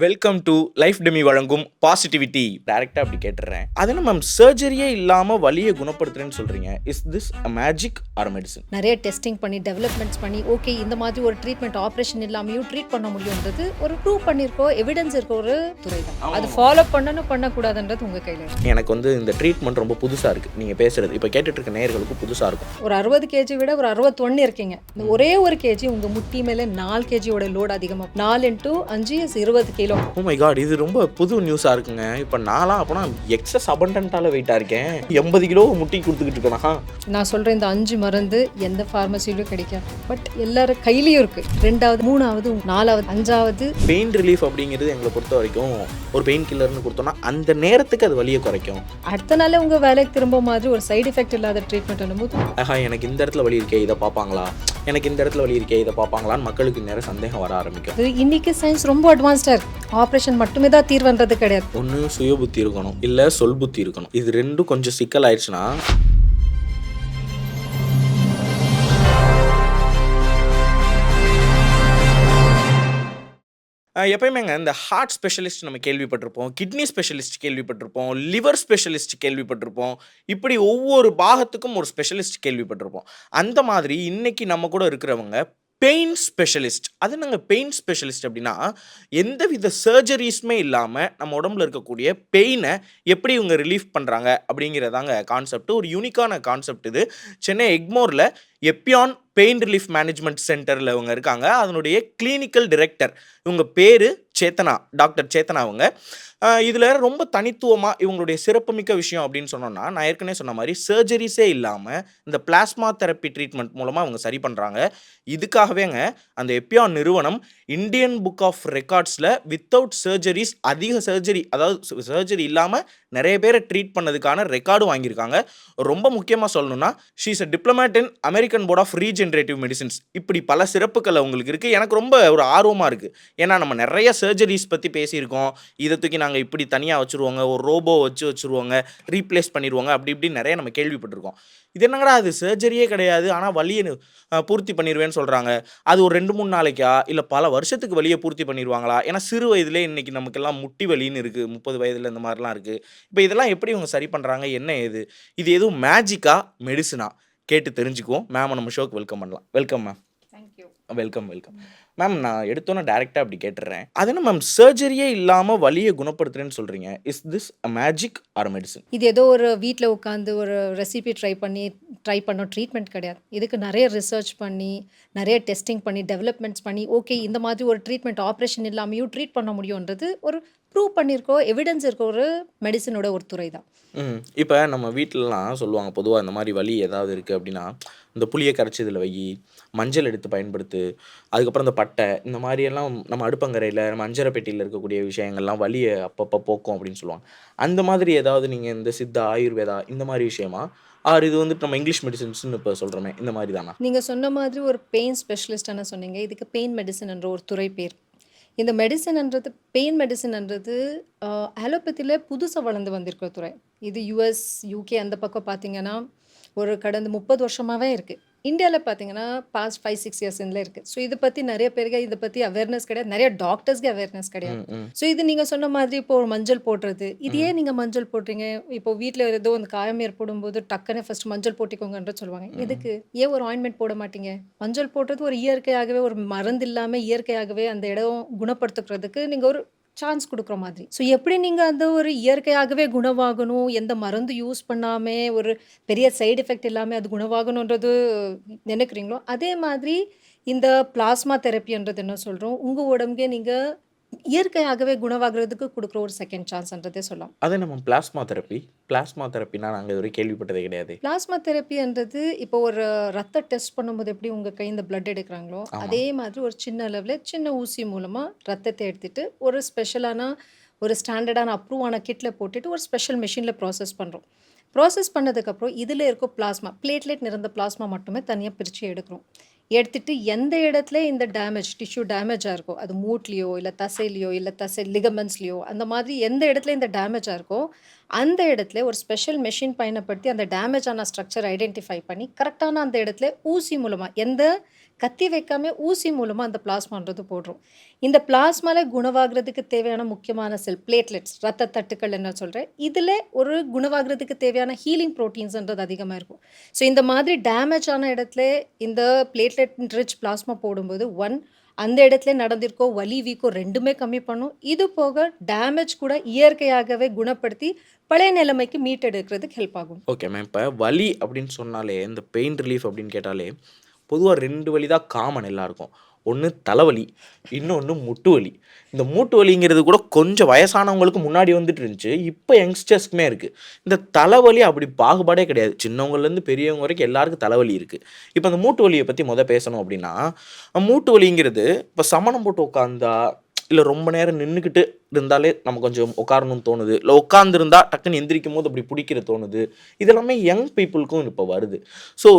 Welcome to Lifedemy வழங்கும் positivity டைரக்டா அப்படி கேட்டுறேன். அது மேம் சர்ஜரியே இல்லாம வலியை குணப்படுத்துறேன்னு சொல்றீங்க. Is this a magic or medicine நிறைய டெஸ்டிங் பண்ணி டெவலப்மெண்ட்ஸ் பண்ணி ஓகே இந்த மாதிரி ஒரு ட்ரீட்மெண்ட் ஆப்ரேஷன் இல்லாமையும் ட்ரீட் பண்ண முடியுன்றது ஒரு ப்ரூவ் பண்ணியிருக்கோ எவிடன்ஸ் இருக்க ஒரு துறை தான் அது ஃபாலோ பண்ணணும் பண்ணக்கூடாதுன்றது உங்கள் கையில் எனக்கு வந்து இந்த ட்ரீட்மெண்ட் ரொம்ப புதுசா இருக்கு. நீங்க பேசுறது இப்ப கேட்டுட்டு இருக்க நேயர்களுக்கு புதுசா இருக்கும். ஒரு அறுபது கேஜி விட ஒரு அறுபத்தொன்னு இருக்கீங்க. இந்த ஒரே ஒரு கேஜி உங்கள் முட்டி மேலே நாலு கேஜியோட லோட் அதிகமாக நாலு இன்ட்டு அஞ்சு இருபது கிலோ ஓ மை காட் இது ரொம்ப புது நியூஸா இருக்குங்க. இப்ப நான்லாம் அப்பனா எக்ஸஸ் அபண்டன்ட்டால வெயிட்டா இருக்கேன். எண்பது கிலோ முட்டி கொடுத்துக்கிட்டு இருக்கேனா? நான் சொல்கிறேன் இந்த அஞ்சு மருந்து எந்த ஃபார்மசிலையும் கிடைக்காது. பட் எல்லாரும் கையிலையும் இருக்குது ரெண்டாவது மூணாவது நாலாவது அஞ்சாவது. பெயின் ரிலீஃப் அப்படிங்கிறது எங்களை பொறுத்த வரைக்கும் ஒரு பெயின் கில்லர்னு கொடுத்தோம்னா அந்த நேரத்துக்கு அது வலியை குறைக்கும். அடுத்த நாள் உங்கள் வேலைக்கு திரும்ப மாதிரி ஒரு சைடு எஃபெக்ட் இல்லாத ட்ரீட்மெண்ட் போது ஆஹா எனக்கு இந்த இடத்துல வலி இருக்கே இதை பார்ப்பாங்களா? எனக்கு இந்த இடத்துல வலி இருக்கே இதை பார்ப்பாங்களான்னு மக்களுக்கு நேரம் சந்தேகம் வர ஆரம்பிக்கும். இன்னைக்கு சயின்ஸ் ரொம்ப அட்வான்ஸ்டாக இருக்கு. ஆப்ரேஷன் மட்டுமே தான் தீர்வுன்றது கிடையாது. ஒன்று சுய புத்தி இருக்கணும் இல்லை சொல் புத்தி இருக்கணும். இது ரெண்டும் கொஞ்சம் சிக்கல் ஆயிடுச்சுன்னா எப்பயுமேங்க இந்த ஹார்ட் ஸ்பெஷலிஸ்ட் நம்ம கேள்விப்பட்டிருப்போம் கிட்னி ஸ்பெஷலிஸ்ட் கேள்விப்பட்டிருப்போம் லிவர் ஸ்பெஷலிஸ்ட் கேள்விப்பட்டிருப்போம். இப்படி ஒவ்வொரு பாகத்துக்கும் ஒரு ஸ்பெஷலிஸ்ட் கேள்விப்பட்டிருப்போம். அந்த மாதிரி இன்னைக்கு நம்ம கூட இருக்கிறவங்க பெயின் ஸ்பெஷலிஸ்ட் அது நாங்கள் பெயின் ஸ்பெஷலிஸ்ட் அப்படின்னா எந்தவித சர்ஜரிஸுமே இல்லாமல் நம்ம உடம்புல இருக்கக்கூடிய பெயினை எப்படி இவங்க ரிலீஃப் பண்ணுறாங்க அப்படிங்கிறதாங்க கான்செப்ட் ஒரு யூனிக்கான கான்செப்ட் இது. சென்னை எக்மோரில் எப்பியான் பெயின் ரிலீஃப் மேனேஜ்மெண்ட் சென்டரில் இவங்க இருக்காங்க. அதனுடைய கிளினிக்கல் டிரெக்டர் இவங்க பேர் சேத்தனா டாக்டர் சேத்தனா அவங்க. இதில் ரொம்ப தனித்துவமாக இவங்களுடைய சிறப்புமிக்க விஷயம் அப்படின்னு சொன்னோன்னா நான் ஏற்கனவே சொன்ன மாதிரி சர்ஜரிஸே இல்லாமல் இந்த பிளாஸ்மா தெரப்பி ட்ரீட்மெண்ட் மூலமாக அவங்க சரி பண்ணுறாங்க இதுக்காகவேங்க அந்த எப்பியான் நிறுவனம் இந்தியன் புக் ஆஃப் ரெக்கார்ட்ஸில் வித்தவுட் சர்ஜரிஸ் அதிக சர்ஜரி அதாவது சர்ஜரி இல்லாமல் நிறைய பேரை ட்ரீட் பண்ணதுக்கான ரெக்கார்டு வாங்கியிருக்காங்க. ரொம்ப முக்கியமாக சொல்லணும்னா she's a diplomate in American board of regenerative medicines இப்படி பல சிறப்புகள் அவங்களுக்கு இருக்குது எனக்கு ரொம்ப ஒரு ஆர்வமாக இருக்குது ஏன்னா நம்ம நிறைய சர்ஜரிஸ் பற்றி பேசியிருக்கோம். இதை தூக்கி நாங்கள் இப்படி தனியாக வச்சுருவாங்க ஒரு ரோபோ வச்சு வச்சுருவாங்க ரீப்ளேஸ் பண்ணிடுவாங்க அப்படி இப்படி நிறைய நம்ம கேள்விப்பட்டிருக்கோம். இது என்னங்கடா அது? சர்ஜரியே கிடையாது. ஆனால் வலியை பூர்த்தி பண்ணிடுவேன்னு சொல்கிறாங்க அது ஒரு ரெண்டு மூணு நாளைக்கா? இல்லை பல வருஷத்துக்கு வலியை பூர்த்தி பண்ணிடுவாங்களா ஏன்னா சிறு வயதிலே இன்னைக்கு நமக்கெல்லாம் முட்டி வலின்னு இருக்குது முப்பது வயதில் இந்த மாதிரிலாம் இருக்குது இப்போ இதெல்லாம் எப்படி இவங்க சரி பண்ணுறாங்க என்ன ஏது? இது எதுவும் மேஜிக்கா? மெடிசனா? கேட்டு தெரிஞ்சுக்குவோம். மேம் நம்ம ஷோக்கு வெல்கம் பண்ணலாம். Welcome ma'am thank you welcome welcome ma'am நான் எடுத்தோன்னே டேரெக்டாக அப்படி கேட்டுறேன். அது என்ன மேம் சர்ஜரியே இல்லாமல் வலியை குணப்படுத்துறேன்னு சொல்கிறீங்க is this a magic or medicine இது ஏதோ ஒரு வீட்டில் உட்காந்து ஒரு ரெசிபி ட்ரை பண்ணி ட்ரை பண்ண ட்ரீட்மெண்ட் கிடையாது. இதுக்கு நிறைய ரிசர்ச் பண்ணி நிறைய டெஸ்டிங் பண்ணி டெவலப்மெண்ட்ஸ் பண்ணி ஓகே இந்த மாதிரி ஒரு ட்ரீட்மெண்ட் ஆப்ரேஷன் இல்லாமையும் ட்ரீட் பண்ண முடியுன்றது ஒரு ப்ரூவ் பண்ணியிருக்கோ எவிடன்ஸ் இருக்க ஒரு மெடிசனோட ஒரு துறை தான் ம் இப்போ நம்ம வீட்டிலலாம் சொல்லுவாங்க பொதுவாக இந்த மாதிரி வலி ஏதாவது இருக்குது அப்படின்னா இந்த புளியை கரைச்சி இதில் வை மஞ்சள் எடுத்து பயன்படுத்து அதுக்கப்புறம் இந்த பட்டை இந்த மாதிரியெல்லாம் நம்ம அடுப்பங்கரையில் நம்ம அஞ்சரை பெட்டியில் இருக்கக்கூடிய விஷயங்கள்லாம் வலியை அப்பப்போ போக்கும் அப்படின்னு சொல்லுவாங்க. அந்த மாதிரி ஏதாவது நீங்கள் இந்த சித்தா ஆயுர்வேதா இந்த மாதிரி விஷயமா? ஆர் இது வந்துட்டு நம்ம இங்கிலீஷ் மெடிசன்ஸ்னு இப்போ சொல்கிறோமே இந்த மாதிரி தானா நீங்கள் சொன்ன மாதிரி ஒரு பெயின் ஸ்பெஷலிஸ்டான சொன்னீங்க. இதுக்கு பெயின் மெடிசன் என்ற ஒரு துறை பேர். இந்த மெடிசன்ன்றது பெயின் மெடிசன்ன்றது அலோபதியில் புதுசாக வளர்ந்து வந்திருக்கிற துறை. இது யூஎஸ் யூகே அந்த பக்கம் பார்த்திங்கன்னா ஒரு கடந்த முப்பது வருஷமாகவே இருக்குது இந்தியாவில் பார்த்தீங்கன்னா பாஸ்ட் ஃபைவ் சிக்ஸ் இயர்ஸ்ல இருக்குது ஸோ இதை பற்றி நிறைய பேருக்கு இதை பற்றி அவேர்னஸ் கிடையாது. நிறைய டாக்டர்ஸ்க்கு அவேர்னஸ் கிடையாது. ஸோ இது நீங்கள் சொன்ன மாதிரி இப்போ ஒரு மஞ்சள் போடுறது. இது ஏன் நீங்கள் மஞ்சள் போடுறீங்க? இப்போ வீட்டில் ஏதோ அந்த காயம் ஏற்படும் போது டக்குன்னு ஃபர்ஸ்ட் மஞ்சள் போட்டிக்கோங்கன்ற சொல்லுவாங்க. எதுக்கு? ஏன் ஒரு ஆயின்மெண்ட் போட மாட்டீங்க? மஞ்சள் போடுறது ஒரு இயற்கையாகவே ஒரு மருந்து இல்லாமல் இயற்கையாகவே அந்த இடம் குணப்படுத்துக்கிறதுக்கு நீங்கள் ஒரு சான்ஸ் கொடுக்குற மாதிரி. ஸோ எப்படி நீங்கள் அந்த ஒரு இயற்கையாகவே குணமாகணும் எந்த மருந்து யூஸ் பண்ணாமல் ஒரு பெரிய சைடு எஃபெக்ட் இல்லாமல் அது குணமாகணுன்றது நினைக்கிறீங்களோ? அதே மாதிரி இந்த பிளாஸ்மா தெரப்பின்றது என்ன சொல்கிறோம் உங்கள் உடம்புக்கே நீங்கள் இயற்கையாகவே குணமாகிறதுக்கு கொடுக்குற ஒரு செகண்ட் சான்ஸ்ன்றதே சொல்லலாம். அதே நம்ம பிளாஸ்மா தெரப்பி பிளாஸ்மா தெரப்பினா நாங்கள் இதுவரை கேள்விப்பட்டதே கிடையாது. பிளாஸ்மா தெரப்பின்றது இப்போ ஒரு ரத்த டெஸ்ட் பண்ணும்போது எப்படி உங்கள் கை இந்த blood எடுக்கிறாங்களோ. அதே மாதிரி ஒரு சின்ன அளவில் சின்ன ஊசி மூலமாக ரத்தத்தை எடுத்துட்டு ஒரு ஸ்பெஷலான ஒரு ஸ்டாண்டர்டான அப்ரூவ் ஆன கிட்டில் போட்டுட்டு ஒரு ஸ்பெஷல் மிஷினில் ப்ராசஸ் பண்ணுறோம் ப்ராசஸ் பண்ணதுக்கப்புறம் இதில் இருக்க பிளாஸ்மா பிளேட்லெட் நிறைந்த பிளாஸ்மா மட்டுமே தனியாக பிரித்து எடுக்கிறோம். எடுத்துட்டு எந்த இடத்துல இந்த டேமேஜ் டிஷ்யூ டேமேஜாக இருக்கோ அது மூட்லேயோ இல்லை தசையிலையோ இல்லை தசை லிகமெண்ட்ஸ்லையோ அந்த மாதிரி எந்த இடத்துல இந்த டேமேஜாக இருக்கோ அந்த இடத்துல ஒரு ஸ்பெஷல் மெஷின் பயன்படுத்தி அந்த டேமேஜ் ஆன ஸ்ட்ரக்சர் ஐடென்டிஃபை பண்ணி கரெக்டான அந்த இடத்துல ஊசி மூலமாக எந்த கத்தி வைக்காம ஊசி மூலமாக அந்த பிளாஸ்மான்றது போடுறோம். இந்த பிளாஸ்மாவில் குணவாகிறதுக்கு தேவையான முக்கியமான செல் பிளேட்லெட்ஸ் ரத்த தட்டுக்கள் என்ன சொல்கிறேன் இதில் ஒரு குணவாகிறதுக்கு தேவையான ஹீலிங் ப்ரோட்டீன்ஸ்ன்றது அதிகமாக இருக்கும். ஸோ இந்த மாதிரி டேமேஜ் ஆன இடத்துல இந்த பிளேட்லெட் ரிச் பிளாஸ்மா போடும்போது ஒன் அந்த இடத்துல நடந்திருக்கோ வலி வீக்கோ ரெண்டுமே கம்மி பண்ணும். இது போக டேமேஜ் கூட இயற்கையாகவே குணப்படுத்தி பழைய நிலைமைக்கு மீட்டெடுக்கிறதுக்கு ஹெல்ப் ஆகும். ஓகே மேம் இப்போ வலி அப்படின்னு சொன்னாலே இந்த பெயின் ரிலீஃப் அப்படின்னு கேட்டாலே பொதுவாக ரெண்டு வலி தான் காமன் எல்லாருக்கும். ஒன்று தலைவலி இன்னொன்று முட்டு வலி இந்த மூட்டு வலிங்கிறது கூட கொஞ்சம் வயசானவங்களுக்கு முன்னாடி வந்துட்டு இருந்துச்சு இப்போ யங்ஸ்டர்ஸ்க்குமே இருக்குது இந்த தலைவலி அப்படி பாகுபாடே கிடையாது. சின்னவங்கலேருந்து பெரியவங்க வரைக்கும் எல்லாருக்கும் தலைவலி இருக்குது இப்போ அந்த மூட்டு வலியை பற்றி முதல் பேசணும் அப்படின்னா மூட்டு வலிங்கிறது இப்போ சமணம் போட்டு உட்காந்தா இல்லை ரொம்ப நேரம் நின்றுக்கிட்டு இருந்தாலே நம்ம கொஞ்சம் உட்காரணும்னு தோணுது. இல்லை உட்காந்துருந்தா டக்குன்னு எந்திரிக்கும் போது அப்படி பிடிக்கிற தோணுது. இதெல்லாமே யங் பீப்புளுக்கும் இப்போ வருது. ஸோ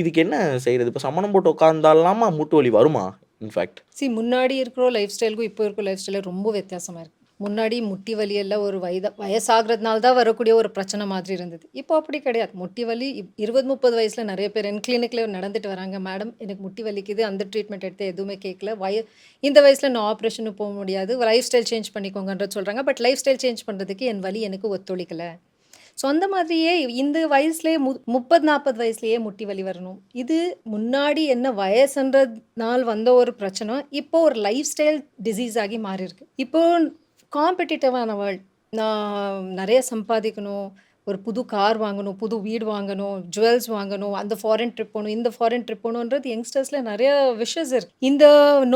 இதுக்கு என்ன செய்கிறது இப்போ சமணம் போட்டு உட்காந்தாலாமா மூட்டு வலி வருமா? இன்ஃபேக்ட். சி முன்னாடி இருக்கிற லைஃப் ஸ்டைலுக்கும் இப்போ இருக்கிற லைஃப் ஸ்டைலில் ரொம்ப வித்தியாசமாக இருக்குது முன்னாடி முட்டி வலி எல்லாம் ஒரு வயத வயசாகிறதுனால தான் வரக்கூடிய ஒரு பிரச்சனை மாதிரி இருந்தது. இப்போ அப்படி கிடையாது. முட்டி வலி இருபது முப்பது வயசில் நிறைய பேர் என் கிளினிக்கில் நடந்துட்டு வராங்க. மேடம் எனக்கு முட்டி வலிக்குது. அந்த ட்ரீட்மெண்ட் எடுத்து எதுவுமே கேட்கல. வய இந்த வயசில் நான் ஆப்ரேஷனு போக முடியாது. லைஃப் ஸ்டைல் சேஞ்ச் பண்ணிக்கோங்கன்ற சொல்கிறாங்க பட் லைஃப் ஸ்டைல் சேஞ்ச் பண்ணுறதுக்கு என் வலி எனக்கு ஒத்துழைக்கலை. ஸோ அந்த மாதிரியே இந்த வயசுலேயே மு முப்பது நாற்பது வயசுலேயே முட்டி வலி வரணும். இது முன்னாடி என்ன வயசுன்றதுனால் வந்த ஒரு பிரச்சனை. இப்போ ஒரு லைஃப் ஸ்டைல் டிசீஸ் ஆகி மாறியிருக்கு. இப்போ காம்படிட்டிவான வேர்ல்ட் நான் நிறைய சம்பாதிக்கணும். ஒரு புது கார் வாங்கணும் புது வீடு வாங்கணும் ஜுவல்ஸ் வாங்கணும் அந்த ஃபாரின் ட்ரிப் போகணும் இந்த ஃபாரின் ட்ரிப் போகணுன்றது யங்ஸ்டர்ஸில் நிறைய விஷஸ் இருக்கு. இந்த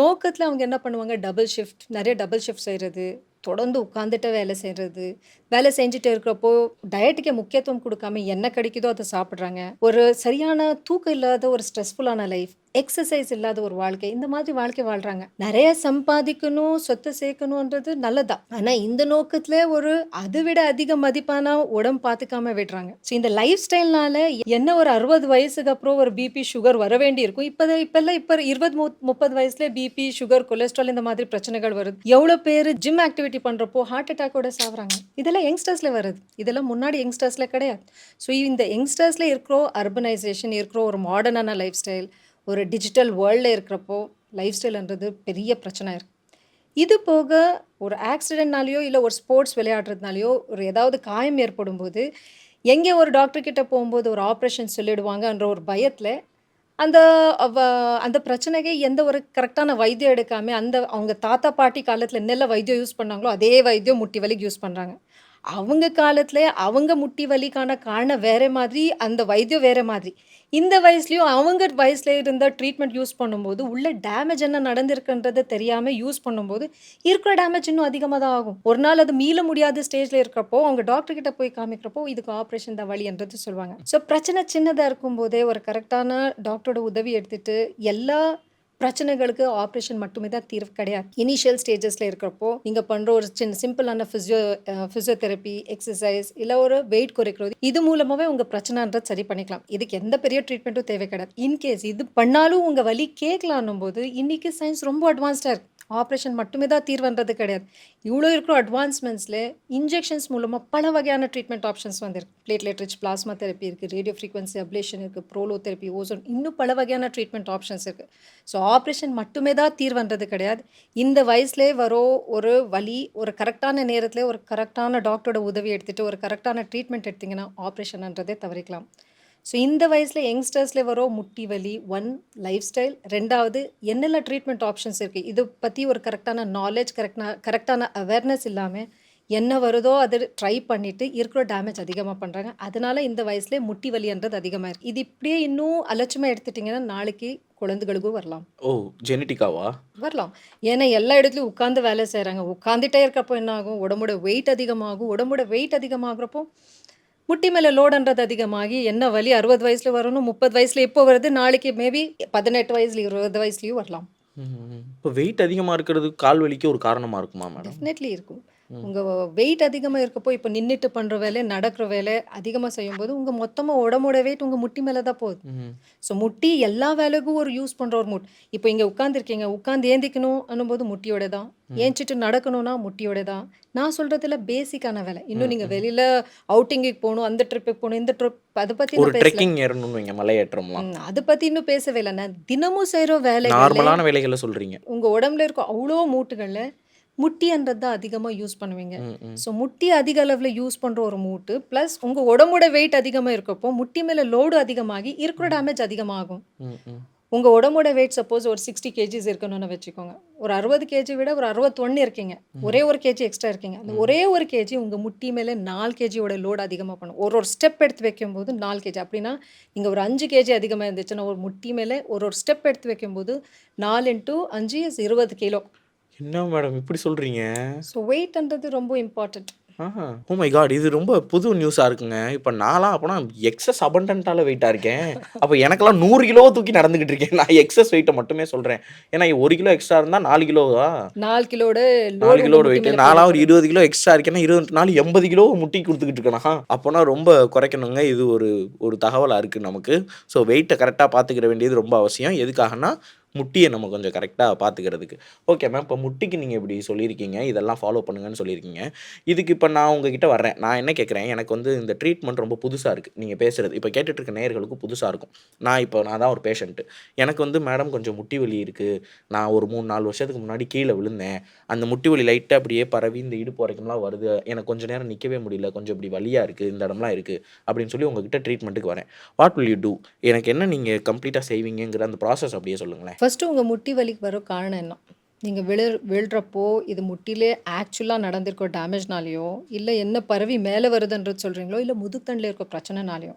நோக்கத்தில் அவங்க என்ன பண்ணுவாங்க? டபுள் ஷிஃப்ட் நிறைய டபுள் ஷிஃப்ட் செய்கிறது தொடர்ந்து உட்காந்துட்டு வேலை செய்கிறது வேலை செஞ்சுட்டு இருக்கிறப்போ டயட்டுக்கு முக்கியத்துவம் கொடுக்காம என்ன கிடைக்குதோ அதை சாப்பிட்றாங்க. ஒரு சரியான தூக்கம் இல்லாத ஒரு ஸ்ட்ரெஸ்ஃபுல்லான லைஃப் எக்ஸசைஸ் இல்லாத ஒரு வாழ்க்கை. இந்த மாதிரி வாழ்க்கை வாழ்கிறாங்க நிறைய சம்பாதிக்கணும் சொத்தை சேர்க்கணுன்றது நல்லதான் ஆனால் இந்த நோக்கத்தில் ஒரு அதை விட அதிக மதிப்பான உடம்பு பார்த்துக்காம விடுறாங்க. ஸோ இந்த லைஃப் ஸ்டைல்னால என்ன ஒரு அறுபது வயசுக்கு அப்புறம் ஒரு பிபி சுகர் வர வேண்டி இருக்கும் இப்போ இப்போல்லாம் இப்போ இருபது மு- முப்பது வயசுல பிபி சுகர் கொலஸ்ட்ரால் இந்த மாதிரி பிரச்சனைகள் வருது. எவ்வளோ பேர் ஜிம் ஆக்டிவிட்டி பண்ணுறப்போ ஹார்ட் அட்டாக்கோட சாவறாங்க. இதெல்லாம் யங்ஸ்டர்ஸ்ல வருது. இதெல்லாம் முன்னாடி யங்ஸ்டர்ஸ்ல கிடையாது. ஸோ இந்த யங்ஸ்டர்ஸ்ல இருக்கிற அர்பனைசேஷன் இருக்கிற ஒரு மாடர்னான லைஃப் ஸ்டைல் ஒரு டிஜிட்டல் வேர்ல்டில் இருக்கிறப்போ லைஃப் ஸ்டைல்ன்றது பெரிய பிரச்சனை இருக்குது இது போக ஒரு ஆக்சிடென்ட்னாலேயோ இல்லை ஒரு ஸ்போர்ட்ஸ் விளையாடுறதுனாலையோ ஒரு ஏதாவது காயம் ஏற்படும் போது எங்கே ஒரு டாக்டர்கிட்ட போகும்போது ஒரு ஆப்ரேஷன் சொல்லிடுவாங்கன்ற ஒரு பயத்தில் அந்த அந்த பிரச்சனைக்கு எந்த ஒரு கரெக்டான வைத்தியம் எடுக்காமல் அந்த அவங்க தாத்தா பாட்டி காலத்தில் என்னெல்லாம் வைத்தியம் யூஸ் பண்ணாங்களோ அதே வைத்தியம் முட்டி வலிக்கு யூஸ் பண்ணுறாங்க அவங்க காலத்தில் அவங்க முட்டி வலிக்கான காரணம் வேற மாதிரி அந்த வைத்தியம் வேறு மாதிரி. இந்த வயசுலேயும் அவங்க வயசில் இருந்த ட்ரீட்மெண்ட் யூஸ் பண்ணும்போது உள்ள டேமேஜ் என்ன நடந்திருக்குன்றதை தெரியாமல் யூஸ் பண்ணும்போது இருக்கிற டேமேஜ் இன்னும் அதிகமாக தான் ஆகும். ஒரு நாள் அது மீள முடியாத ஸ்டேஜில் இருக்கிறப்போ அவங்க டாக்டர்கிட்ட போய் காமிக்கிறப்போ இதுக்கு ஆப்ரேஷன் தான் வழின்றது சொல்லுவாங்க. ஸோ பிரச்சனை சின்னதாக இருக்கும்போதே ஒரு கரெக்டான டாக்டரோட உதவி எடுத்துகிட்டு எல்லா பிரச்சனைகளுக்கு ஆப்ரேஷன் மட்டுமே தான் தீர்வு கிடையாது. இனிஷியல் ஸ்டேஜஸில் இருக்கிறப்போ நீங்கள் பண்ணுற ஒரு சின்ன சிம்பிளான ஃபிசியோ ஃபிசியோதெரப்பி எக்ஸசைஸ் இல்லை ஒரு வெயிட் குறைக்கிறது இது மூலமாகவே உங்கள் பிரச்சனைன்றது சரி பண்ணிக்கலாம். இதுக்கு எந்த பெரிய ட்ரீட்மெண்ட்டும் தேவை கிடையாது இன்கேஸ் இது பண்ணாலும் உங்கள் வலி கேட்கலான்னும் போது இன்னைக்கு சயின்ஸ் ரொம்ப அட்வான்ஸ்டாக இருக்கு. ஆப்ரேஷன் மட்டுமே தான் தீர்வுன்றது கிடையாது. இவ்வளோ இருக்கிற அட்வான்ஸ்மெண்ட்ஸில் இன்ஜெக்ஷன்ஸ் மூலமாக பல வகையான ட்ரீட்மெண்ட் ஆப்ஷன்ஸ் வந்திருக்கு. பிளேட்லெட் ரிச் பிளாஸ்மா தெரப்பி இருக்குது ரேடியோ ஃப்ரீக்வன்சி அப்ளேஷன் இருக்குது ப்ரோலோ தெரப்பி ஓசோன் இன்னும் பல வகையான ட்ரீட்மெண்ட் ஆப்ஷன்ஸ் இருக்குது ஸோ ஆப்ரேஷன் மட்டுமே தான் தீர்வுன்றது கிடையாது. இந்த வயசுலேயே வரும் ஒரு வலி ஒரு கரெக்டான நேரத்தில் ஒரு கரெக்டான டாக்டரோட உதவி எடுத்துகிட்டு ஒரு கரெக்டான ட்ரீட்மெண்ட் எடுத்திங்கன்னா ஆப்ரேஷன்ன்றதே தவிர்க்கலாம் ஸோ இந்த வயசில் யங்ஸ்டர்ஸில் வர முட்டி வலி ஒன் லைஃப் ஸ்டைல் ரெண்டாவது என்னெல்லாம் ட்ரீட்மெண்ட் ஆப்ஷன்ஸ் இருக்குது இதை பற்றி ஒரு கரெக்டான நாலேஜ் கரெக்டான கரெக்டான அவேர்னஸ் இல்லாமல் என்ன வருதோ அதை ட்ரை பண்ணிட்டு இருக்கிற டேமேஜ் அதிகமாக பண்ணுறாங்க அதனால இந்த வயசுலேயே முட்டி வலின்றது அதிகமாக இருக்குது இது இப்படியே இன்னும் அலட்சியமாக எடுத்துட்டிங்கன்னா நாளைக்கு குழந்தைகளுக்கும் வரலாம். ஓ ஜெனட்டிக்காவா வரலாம். ஏன்னா எல்லா இடத்துலையும் உட்காந்து வேலை செய்கிறாங்க உட்காந்துட்டே இருக்கப்போ என்ன ஆகும்? உடம்போட வெயிட் அதிகமாகும். உடம்போட வெயிட் அதிகமாகிறப்போ முட்டி மேலே லோடுன்றது அதிகமாகி என்ன வலி? அறுபது வயசில் வரணும் முப்பது வயசில் எப்போ வருது? நாளைக்கு மேபி பதினெட்டு வயசுல இருபது வயசுலேயும் வரலாம். இப்போ வெயிட் அதிகமாக இருக்கிறது கால் வலிக்கு ஒரு காரணமாக இருக்குமா மேடம் டெஃபினெட்லி இருக்கும். உங்கள் வெயிட் அதிகமாக இருக்கப்போ இப்போ நின்றுட்டு பண்ணுற வேலை நடக்கிற வேலை அதிகமாக செய்யும்போது உங்கள் மொத்தமாக உடம்போட வெயிட் உங்கள் முட்டி மேலே தான் போகுது. ஸோ முட்டி எல்லா வேலைக்கும் ஒரு யூஸ் பண்ணுற ஒரு முட். இப்போ இங்கே உட்காந்துருக்கீங்க உட்காந்து ஏந்திக்கணும் அனும்போது முட்டியோட தான். ஏஞ்சிட்டு நடக்கணும்னா முட்டியோட தான். நான் சொல்கிறதுல பேசிக்கான வேலை. இன்னும் நீங்கள் வெளியில் அவுட்டிங்குக்கு போகணும் அந்த ட்ரிப்புக்கு போகணும் இந்த ட்ரிப் அதை பற்றி ஒரு ட்ரெக்கிங் ஏறணும்னு மலை ஏற்றோம்லாம் அதை பற்றி இன்னும் பேசவே இல்லை. நான் தினமும் செய்கிற வேலை நார்மலான வேலைகளை சொல்கிறீங்க உங்கள் உடம்புல இருக்கும் அவ்வளோ மூட்டுகளில் முட்டின்றது தான் அதிகமா யூஸ் பண்ணுவீங்க. ஸோ முட்டி அதிக அளவுல யூஸ் பண்ற ஒரு மூட்டு ப்ளஸ் உங்க உடம்போட வெயிட் அதிகமா இருக்கப்போ முட்டி மேல லோடு அதிகமாகி இருக்கிற டேமேஜ் அதிகமாகும். ம், ம். உங்க உடம்போட வெயிட் சப்போஸ் ஒரு சிக்ஸ்டி கேஜிஸ் இருக்கணும்னு வச்சுக்கோங்க. ஒரு அறுபது கேஜி விட ஒரு அறுபத்தொன்னு இருக்கீங்க. ஒரே ஒரு கேஜி எக்ஸ்ட்ரா இருக்கீங்க. அந்த ஒரே ஒரு கேஜி உங்க முட்டி மேல நாலு கேஜியோட லோடு அதிகமாக பண்ணும். ஒரு ஒரு ஸ்டெப் எடுத்து வைக்கும்போது நாலு கேஜி அப்படின்னா நீங்க ஒரு அஞ்சு கேஜி அதிகமாக இருந்துச்சுன்னா ஒரு முட்டி மேல ஒரு ஒரு ஸ்டெப் எடுத்து வைக்கும்போது நாலு இன்ட்டு அஞ்சு இருபது கிலோ என்ன மேடம் இப்படி சொல்றீங்க? ஸோ வெயிட்ன்றது ரொம்ப இம்பார்ட்டன்ட் ஓ மை காட் இது ரொம்ப புது நியூஸாக இருக்குங்க. இப்போ நான்லாம் அப்போனா எக்ஸஸ் அபண்டன்ட்டால வெயிட்டாக இருக்கேன். அப்போ எனக்கெல்லாம் நூறு கிலோ தூக்கி நடந்துக்கிட்டு இருக்கேன். நான் எக்ஸஸ் வெயிட்டை மட்டுமே சொல்கிறேன் ஏன்னா ஒரு கிலோ எக்ஸ்ட்ரா இருந்தால் நாலு கிலோவா? நாலு கிலோட நாலு கிலோட வெயிட் நாலாம் ஒரு. இருபது கிலோ எக்ஸ்ட்ரா இருக்கேன்னா இருபது நாலு எண்பது கிலோ முட்டி கொடுத்துக்கிட்டு இருக்கேனா. அப்போனா ரொம்ப குறைக்கணுங்க. இது ஒரு ஒரு தகவலாக இருக்குது நமக்கு. ஸோ வெயிட்டை கரெக்டாக பார்த்துக்கிற வேண்டியது ரொம்ப அவசியம். எதுக்காகனா முட்டியை நம்ம கொஞ்சம் கரெக்டாக பார்த்துக்கிறதுக்கு. ஓகே மேம் இப்போ முட்டிக்கு நீங்கள் இப்படி சொல்லியிருக்கீங்க இதெல்லாம் ஃபாலோ பண்ணுங்கன்னு சொல்லியிருக்கீங்க. இதுக்கு இப்போ நான் உங்ககிட்ட வர்றேன். நான் என்ன கேட்குறேன்? எனக்கு வந்து இந்த ட்ரீட்மெண்ட் ரொம்ப புதுசாக இருக்குது நீங்கள் பேசுகிறது இப்போ கேட்டுட்ருக்க நேயர்களுக்கும் புதுசாக இருக்கும். நான் இப்போ நான் தான் ஒரு பேஷண்ட்டு எனக்கு வந்து மேடம் கொஞ்சம் முட்டி வலி இருக்குது நான் ஒரு மூணு நாலு வருஷத்துக்கு முன்னாடி கீழே விழுந்தேன். அந்த முட்டி வலி லைட்டாக அப்படியே பரவி இந்த இடுப்பு வரைக்கும்லாம் வருது. எனக்கு கொஞ்சம் நேரம் நிற்கவே முடியல. கொஞ்சம் இப்படி வலியாக இருக்குது இந்த இடம்லாம் இருக்குது அப்படின்னு சொல்லி உங்ககிட்ட ட்ரீட்மெண்ட்டுக்கு வரேன். வாட் வில் யூ டூ எனக்கு என்ன நீங்கள் கம்ப்ளீட்டாக செய்வீங்கங்கிற அந்த ப்ராசஸ் அப்படியே சொல்லுங்களேன். ஃபஸ்ட்டு உங்கள் முட்டி வலிக்கு வர காரணம் என்ன? நீங்கள் விழு விழுறப்போ இது முட்டிலே ஆக்சுவலாக நடந்திருக்க டேமேஜ்னாலேயோ இல்லை என்ன பரவி மேலே வருதுன்றது சொல்கிறீங்களோ இல்லை முதுத்தண்டில் இருக்க பிரச்சனைனாலையோ?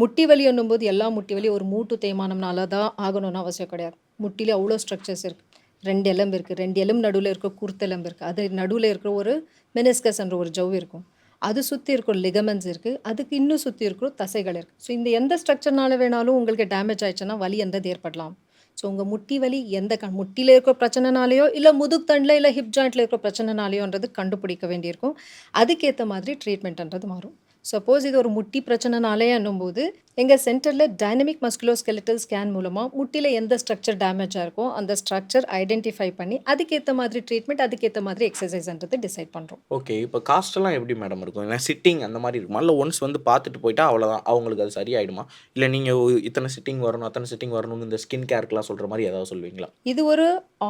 முட்டி வலி என்னும்போது எல்லா முட்டி வலி ஒரு மூட்டு தேய்மானம்னால தான் ஆகணும்னு அவசியம் கிடையாது. முட்டிலே அவ்வளோ ஸ்ட்ரக்சர்ஸ் இருக்குது ரெண்டு எலும்பு இருக்குது ரெண்டு எலும்பு நடுவில் இருக்க குருத்தெலும்பு இருக்குது அது நடுவில் இருக்கிற ஒரு மெனஸ்கஸ்ன்ற ஒரு ஜவ் இருக்கும். அது சுற்றி இருக்கிற லிகமெண்ட்ஸ் இருக்குது அதுக்கு இன்னும் சுற்றி இருக்கிற தசைகள் இருக்குது ஸோ இந்த எந்த ஸ்ட்ரக்சர்னால வேணாலும் உங்களுக்கு டேமேஜ் ஆயிடுச்சுன்னா வலி எந்தது ஏற்படலாம்? ஸோ உங்கள் முட்டி வலி எந்த கண் முட்டியில் இருக்கிற பிரச்சனைனாலேயோ இல்லை முதுகுத்தண்டில் இல்லை ஹிப் ஜாயிண்ட்டில் இருக்கிற பிரச்சனைனாலேயோன்றது கண்டுபிடிக்க வேண்டியிருக்கும். அதுக்கேற்ற மாதிரி ட்ரீட்மெண்ட்ன்றது மாறும். சப்போஸ் இது ஒரு முட்டி பிரச்சனைனாலே என்னும்போது எங்கள் சென்டரில் டைனமிக் மஸ்குலோஸ்கெலட்டல் ஸ்கேன் மூலமாக முட்டியில் எந்த ஸ்ட்ரக்சர் டேமேஜாக இருக்கோ அந்த ஸ்ட்ரக்சர் ஐடென்டிஃபை பண்ணி அதுக்கேற்ற மாதிரி ட்ரீட்மெண்ட் அதுக்கேற்ற மாதிரி எக்ஸசைஸ்ன்றது டிசைட் பண்ணுறோம் ஓகே இப்போ காஸ்ட்டெல்லாம் எப்படி மேடம் இருக்கும்? ஏன்னா சிட்டிங் அந்த மாதிரி இருக்குமா? இல்லை ஒன்ஸ் வந்து பார்த்துட்டு போயிட்டா அவ்வளோதான் அவங்களுக்கு அது சரியாயிடுமா? இல்லை நீங்கள் இத்தனை சிட்டிங் வரணும் அத்தனை சிட்டிங் வரணும்னு இந்த ஸ்கின் கேருக்குலாம் சொல்கிற மாதிரி ஏதாவது சொல்லுவீங்களா? இது ஒரு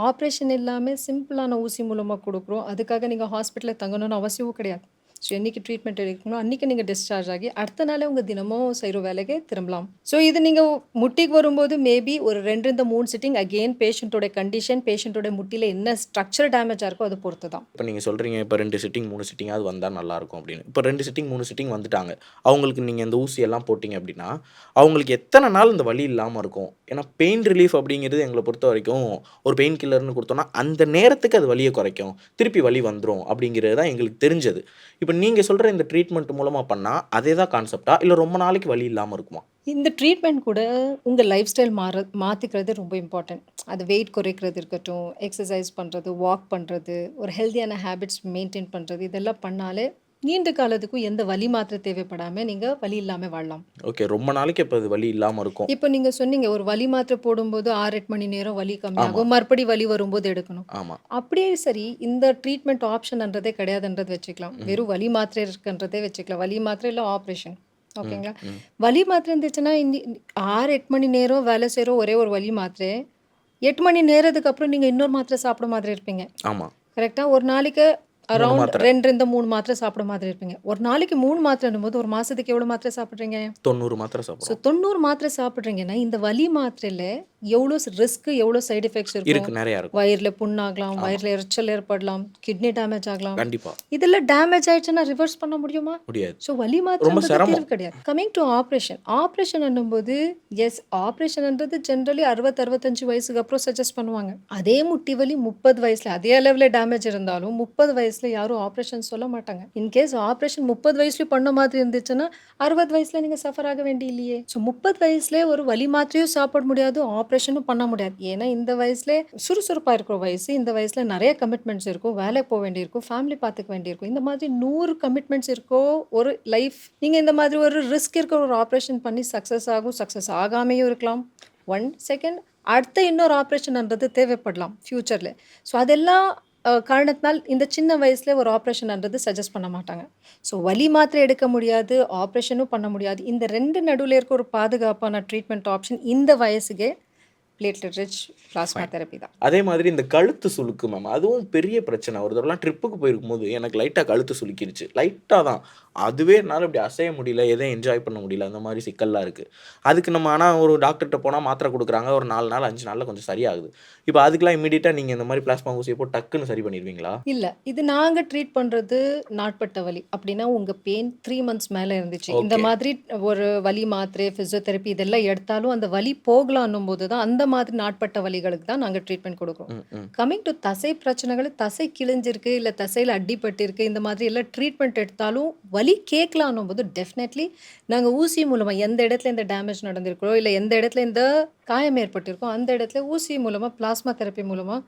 ஆப்ரேஷன் இல்லாமல் சிம்பிளான ஊசி மூலமாக கொடுக்குறோம். அதுக்காக நீங்கள் ஹாஸ்பிட்டலில் தங்கணும்னு அவசியமும் கிடையாது. ஸோ என்றைக்கு ட்ரீட்மெண்ட் எடுக்கணும் அன்றைக்கி நீங்கள் டிஸ்சார்ஜ் ஆகி அடுத்த நாளே உங்கள் தினமும் செய்கிற வேலைக்கு திரும்பலாம். ஸோ இது நீங்கள் முட்டிக்கு வரும்போது மேபி ஒரு ரெண்டு இந்த மூணு சிட்டிங் அகெயின் பேஷண்ட்டோட கண்டிஷன் பேஷண்ட்டோட முட்டியில் என்ன ஸ்ட்ரக்சர் டேமேஜாக இருக்கோ அது பொறுத்து தான் இப்போ நீங்கள் சொல்கிறீங்க இப்போ ரெண்டு சிட்டிங் மூணு சிட்டிங்காவது வந்தால் நல்லாயிருக்கும் அப்படின்னு. இப்போ ரெண்டு சிட்டிங் மூணு சிட்டிங் வந்துட்டாங்க. அவங்களுக்கு நீங்கள் இந்த ஊசி எல்லாம் போட்டிங்க அப்படின்னா அவங்களுக்கு எத்தனை நாள் இந்த வலி இல்லாமல் இருக்கும்? ஏன்னா பெயின் ரிலீஃப் அப்படிங்கிறது எங்களை பொறுத்த வரைக்கும் ஒரு பெயின் கில்லர்னு கொடுத்தோன்னா அந்த நேரத்துக்கு அது வலியை குறைக்கும். திருப்பி வலி வந்துடும் அப்படிங்கிறது தான் எங்களுக்கு தெரிஞ்சது. இப்போ நீங்கள் சொல்கிற இந்த ட்ரீட்மெண்ட் மூலமாக பண்ணால் அதே தான் கான்செப்டா இல்லை ரொம்ப நாளைக்கு வழி இல்லாமல் இருக்குமா? இந்த ட்ரீட்மெண்ட் கூட உங்கள் லைஃப் ஸ்டைல் மாற மாற்றிக்கிறது ரொம்ப இம்பார்ட்டன்ட் அது வெயிட் குறைக்கிறது இருக்கட்டும் எக்ஸசைஸ் பண்ணுறது வாக் பண்ணுறது ஒரு ஹெல்த்தியான ஹேபிட்ஸ் மெயின்டைன் பண்ணுறது இதெல்லாம் பண்ணாலே நீண்ட காலத்துக்கும் எந்த வலி மாத்திரை தேவைப்படாமல் நீங்கள் வலி இல்லாமல் வாழலாம். ஓகே ரொம்ப நாளைக்கு இப்போ அது வலி இல்லாமல் இருக்கும். இப்போ நீங்கள் சொன்னீங்க ஒரு வலி மாத்திரை போடும்போது ஆறு எட்டு மணி நேரம் வலி கம்மியாகும். மறுபடி வலி வரும்போது எடுக்கணும். ஆமாம் அப்படியே சரி இந்த ட்ரீட்மெண்ட் ஆப்ஷன்ன்றதே கிடையாதுன்றது வச்சுக்கலாம். வெறும் வலி மாத்திரை இருக்குன்றதே வச்சுக்கலாம். வலி மாத்திரை இல்லை ஆப்ரேஷன் ஓகேங்களா? வலி மாத்திரை இருந்துச்சுன்னா இந்த ஆறு எட்டு மணி நேரம் வேலை செய்கிறோம் ஒரே ஒரு வலி மாத்திரை. எட்டு மணி நேரத்துக்கு அப்புறம் நீங்கள் இன்னொரு மாத்திரை சாப்பிட மாதிரி இருப்பீங்க. ஆமாம் கரெக்டாக ஒரு நாளைக்கு அரௌண்ட். ரெண்டு இந்த மூணு மாத்திரை சாப்பிட மாதிரி இருப்பீங்க. ஒரு நாளைக்கு மூணு மாத்திரைன்னும் போது ஒரு மாசத்துக்கு எவ்வளோ மாத்திரை சாப்பிட்றீங்க? தொண்ணூறு மாத்திரை ஸோ சாப்பிட்றோம் தொண்ணூறு மாத்திரை சாப்பிட்றீங்கன்னா இந்த வலி மாத்திரையில் எவ்வளோ ரிஸ்க் எவ்வளோ சைடு எஃபெக்ட்ஸ் இருக்கும்? இருக்கு நிறையா இருக்கும். வயிறில் புண்ணாகலாம் வயிறில் எரிச்சல் ஏற்படலாம் கிட்னி டேமேஜ் ஆகலாம். கண்டிப்பாக இதெல்லாம் டேமேஜ் ஆயிடுச்சுன்னா ரிவர்ஸ் பண்ண முடியுமா? முடியாது. ஸோ வலி ரொம்ப மாத்திரை சிரமம். தீர்வு கிடையாது. கமிங் டு ஆப்ரேஷன் ஆப்ரேஷன் என்னும்போது எஸ் ஆப்ரேஷன்ன்றது ஜென்ரலி அறுபது அறுபத்தஞ்சு வயசுக்கு அப்புறம் சஜஸ்ட் பண்ணுவாங்க. அதே முட்டி வலி முப்பது வயசுல அதே அளவில் டேமேஜ் இருந்தாலும் முப்பது வயசுல யாரும் ஆப்ரேஷன் சொல்ல மாட்டாங்க. இன்கேஸ் ஆப்ரேஷன் முப்பது வயசுல பண்ண மாதிரி இருந்துச்சுன்னா அறுபது வயசுல நீங்க சஃபர் ஆக வேண்டிய இல்லையே ஸோ முப்பது வயசுல ஒரு வலி மாத்திரையும் சாப்பிட முடியாது ஆப்ரேஷன் ஆப்ரேஷனும் பண்ண முடியாது. ஏன்னா இந்த வயசுல சுறுசுறுப்பாக இருக்கிற வயசு இந்த வயசில் நிறைய கமிட்மெண்ட்ஸ் இருக்கும். வேலைக்கு போக வேண்டியிருக்கும் ஃபேமிலி பார்த்துக்க வேண்டியிருக்கும். இந்த மாதிரி நூறு கமிட்மெண்ட்ஸ் இருக்கோ ஒரு லைஃப் நீங்கள் இந்த மாதிரி ஒரு ரிஸ்க் இருக்கிற ஒரு ஆப்ரேஷன் பண்ணி சக்ஸஸ் ஆகும் சக்ஸஸ் ஆகாமையும் இருக்கலாம். ஒன் செகண்ட் அடுத்த இன்னொரு ஆப்ரேஷன்ன்றது தேவைப்படலாம் ஃப்யூச்சரில் ஸோ அதெல்லாம் காரணத்தினால் இந்த சின்ன வயசில் ஒரு ஆப்ரேஷன்ன்றது சஜஸ்ட் பண்ண மாட்டாங்க. ஸோ வலி மாத்திரை எடுக்க முடியாது ஆப்ரேஷனும் பண்ண முடியாது. இந்த ரெண்டு நடுவில் இருக்க ஒரு பாதுகாப்பான ட்ரீட்மெண்ட் ஆப்ஷன் இந்த வயசுக்கே பிளேட்லெட் ரிச் பிளாஸ்மா தெரப்பி தான். அதே மாதிரி இந்த கழுத்து சுளுக்கு மேம் அதுவும் பெரிய பிரச்சனை. ஒரு தடவை ட்ரிப்புக்கு போயிருக்கும் போது எனக்கு லைட்டாக கழுத்து சுளுக்கிருச்சு. லைட்டாக தான். அதுவே என்னால் இப்படி அசைய முடியல எதையும் என்ஜாய் பண்ண முடியல அந்த மாதிரி சிக்கல்லாம் இருக்குது அதுக்கு நம்ம ஆனால் ஒரு டாக்டர்கிட்ட போனால் மாத்திரை கொடுக்குறாங்க. ஒரு நாலு நாள் அஞ்சு நாளில் கொஞ்சம் சரியாகுது. இப்போ அதுக்கெல்லாம் இமீடியட்டாக நீங்கள் இந்த மாதிரி பிளாஸ்மா ஊசியை போட்டு டக்குன்னு சரி பண்ணிடுவீங்களா? இல்ல. இது நாங்க ட்ரீட் பண்றது நாட்பட்ட வலி. அப்படின்னா உங்க பெயின் த்ரீ மந்த்ஸ் மேல இருந்துச்சு. இந்த. மாதிரி ஒரு வலி மாத்திரை பிசியோதெரப்பி இதெல்லாம் எடுத்தாலும் அந்த வலி போகலான்னும் போது தான் அந்த மாதிரி நாட்பட்ட வலிகளுக்கு தான் நாங்க ட்ரீட்மெண்ட் கொடுக்குறோம். கம்மிங் டு தசை பிரச்சனைகள் தசை கிழிஞ்சிருக்கு இல்ல தசையில அடிபட்டிருக்கு இந்த மாதிரி எல்லாம் ட்ரீட்மெண்ட் எடுத்தாலும் வலி கேட்கலான்னும் போது டெஃபினெட்லி நாங்க ஊசி மூலமா எந்த இடத்துல இந்த டேமேஜ் நடந்திருக்கிறோ இல்ல எந்த இடத்துல இந்த காயம் ஏற்பட்டிருக்கோ அந்த இடத்துல ஊசி மூலமா பிளாஸ்மா தெரப்பி மூலமா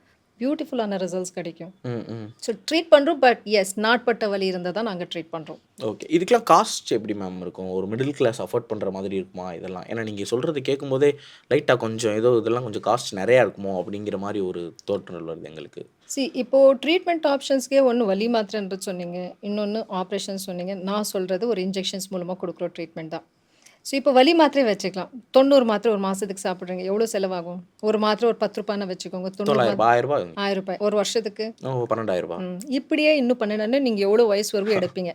பியூட்டிஃபுல்லான ரிசல்ட்ஸ் கிடைக்கும். ம் ம். ஸோ ட்ரீட் பண்ணுறோம் பட் எஸ் நாட்பட்ட வலி இருந்தால் தான் நாங்கள் ட்ரீட் பண்ணுறோம் ஓகே இதுக்கெல்லாம் காஸ்ட் எப்படி மேம் இருக்கும்? ஒரு மிடில் கிளாஸ் அஃபோர்ட் பண்ணுற மாதிரி இருக்குமா இதெல்லாம்? ஏன்னா நீங்கள் சொல்கிறது கேட்கும்போதே லைட்டாக கொஞ்சம் ஏதோ இதெல்லாம் கொஞ்சம் காஸ்ட் நிறையா இருக்குமோ அப்படிங்கிற மாதிரி ஒரு தோற்றல் வருது எங்களுக்கு. சி இப்போது ட்ரீட்மெண்ட் ஆப்ஷன்ஸ்க்கே ஒன்று வலி மாத்திரைன்றது சொன்னீங்க. இன்னொன்று ஆப்ரேஷன் சொன்னீங்க. நான் சொல்கிறது ஒரு இன்ஜெக்ஷன்ஸ் மூலமாக கொடுக்குற ட்ரீட்மெண்ட் தான். ஸோ இப்போ வலி மாத்திரை வச்சுக்கலாம். தொண்ணூறு மாத்திரை ஒரு மாதத்துக்கு சாப்பிட்றீங்க. எவ்வளோ செலவாகும்? ஒரு மாத்திரை ஒரு பத்து ரூபான்னு வச்சுக்கோங்க. தொண்ணூறு ஆயிரம் ரூபாய் ஆயிரம் ரூபாய். ஒரு வருஷத்துக்கு? பன்னெண்டாயிரம் ரூபாய். இப்படியே இன்னும் பன்னெண்டு நீங்கள் எவ்வளோ வயசு வரைக்கும் எடுப்பீங்க.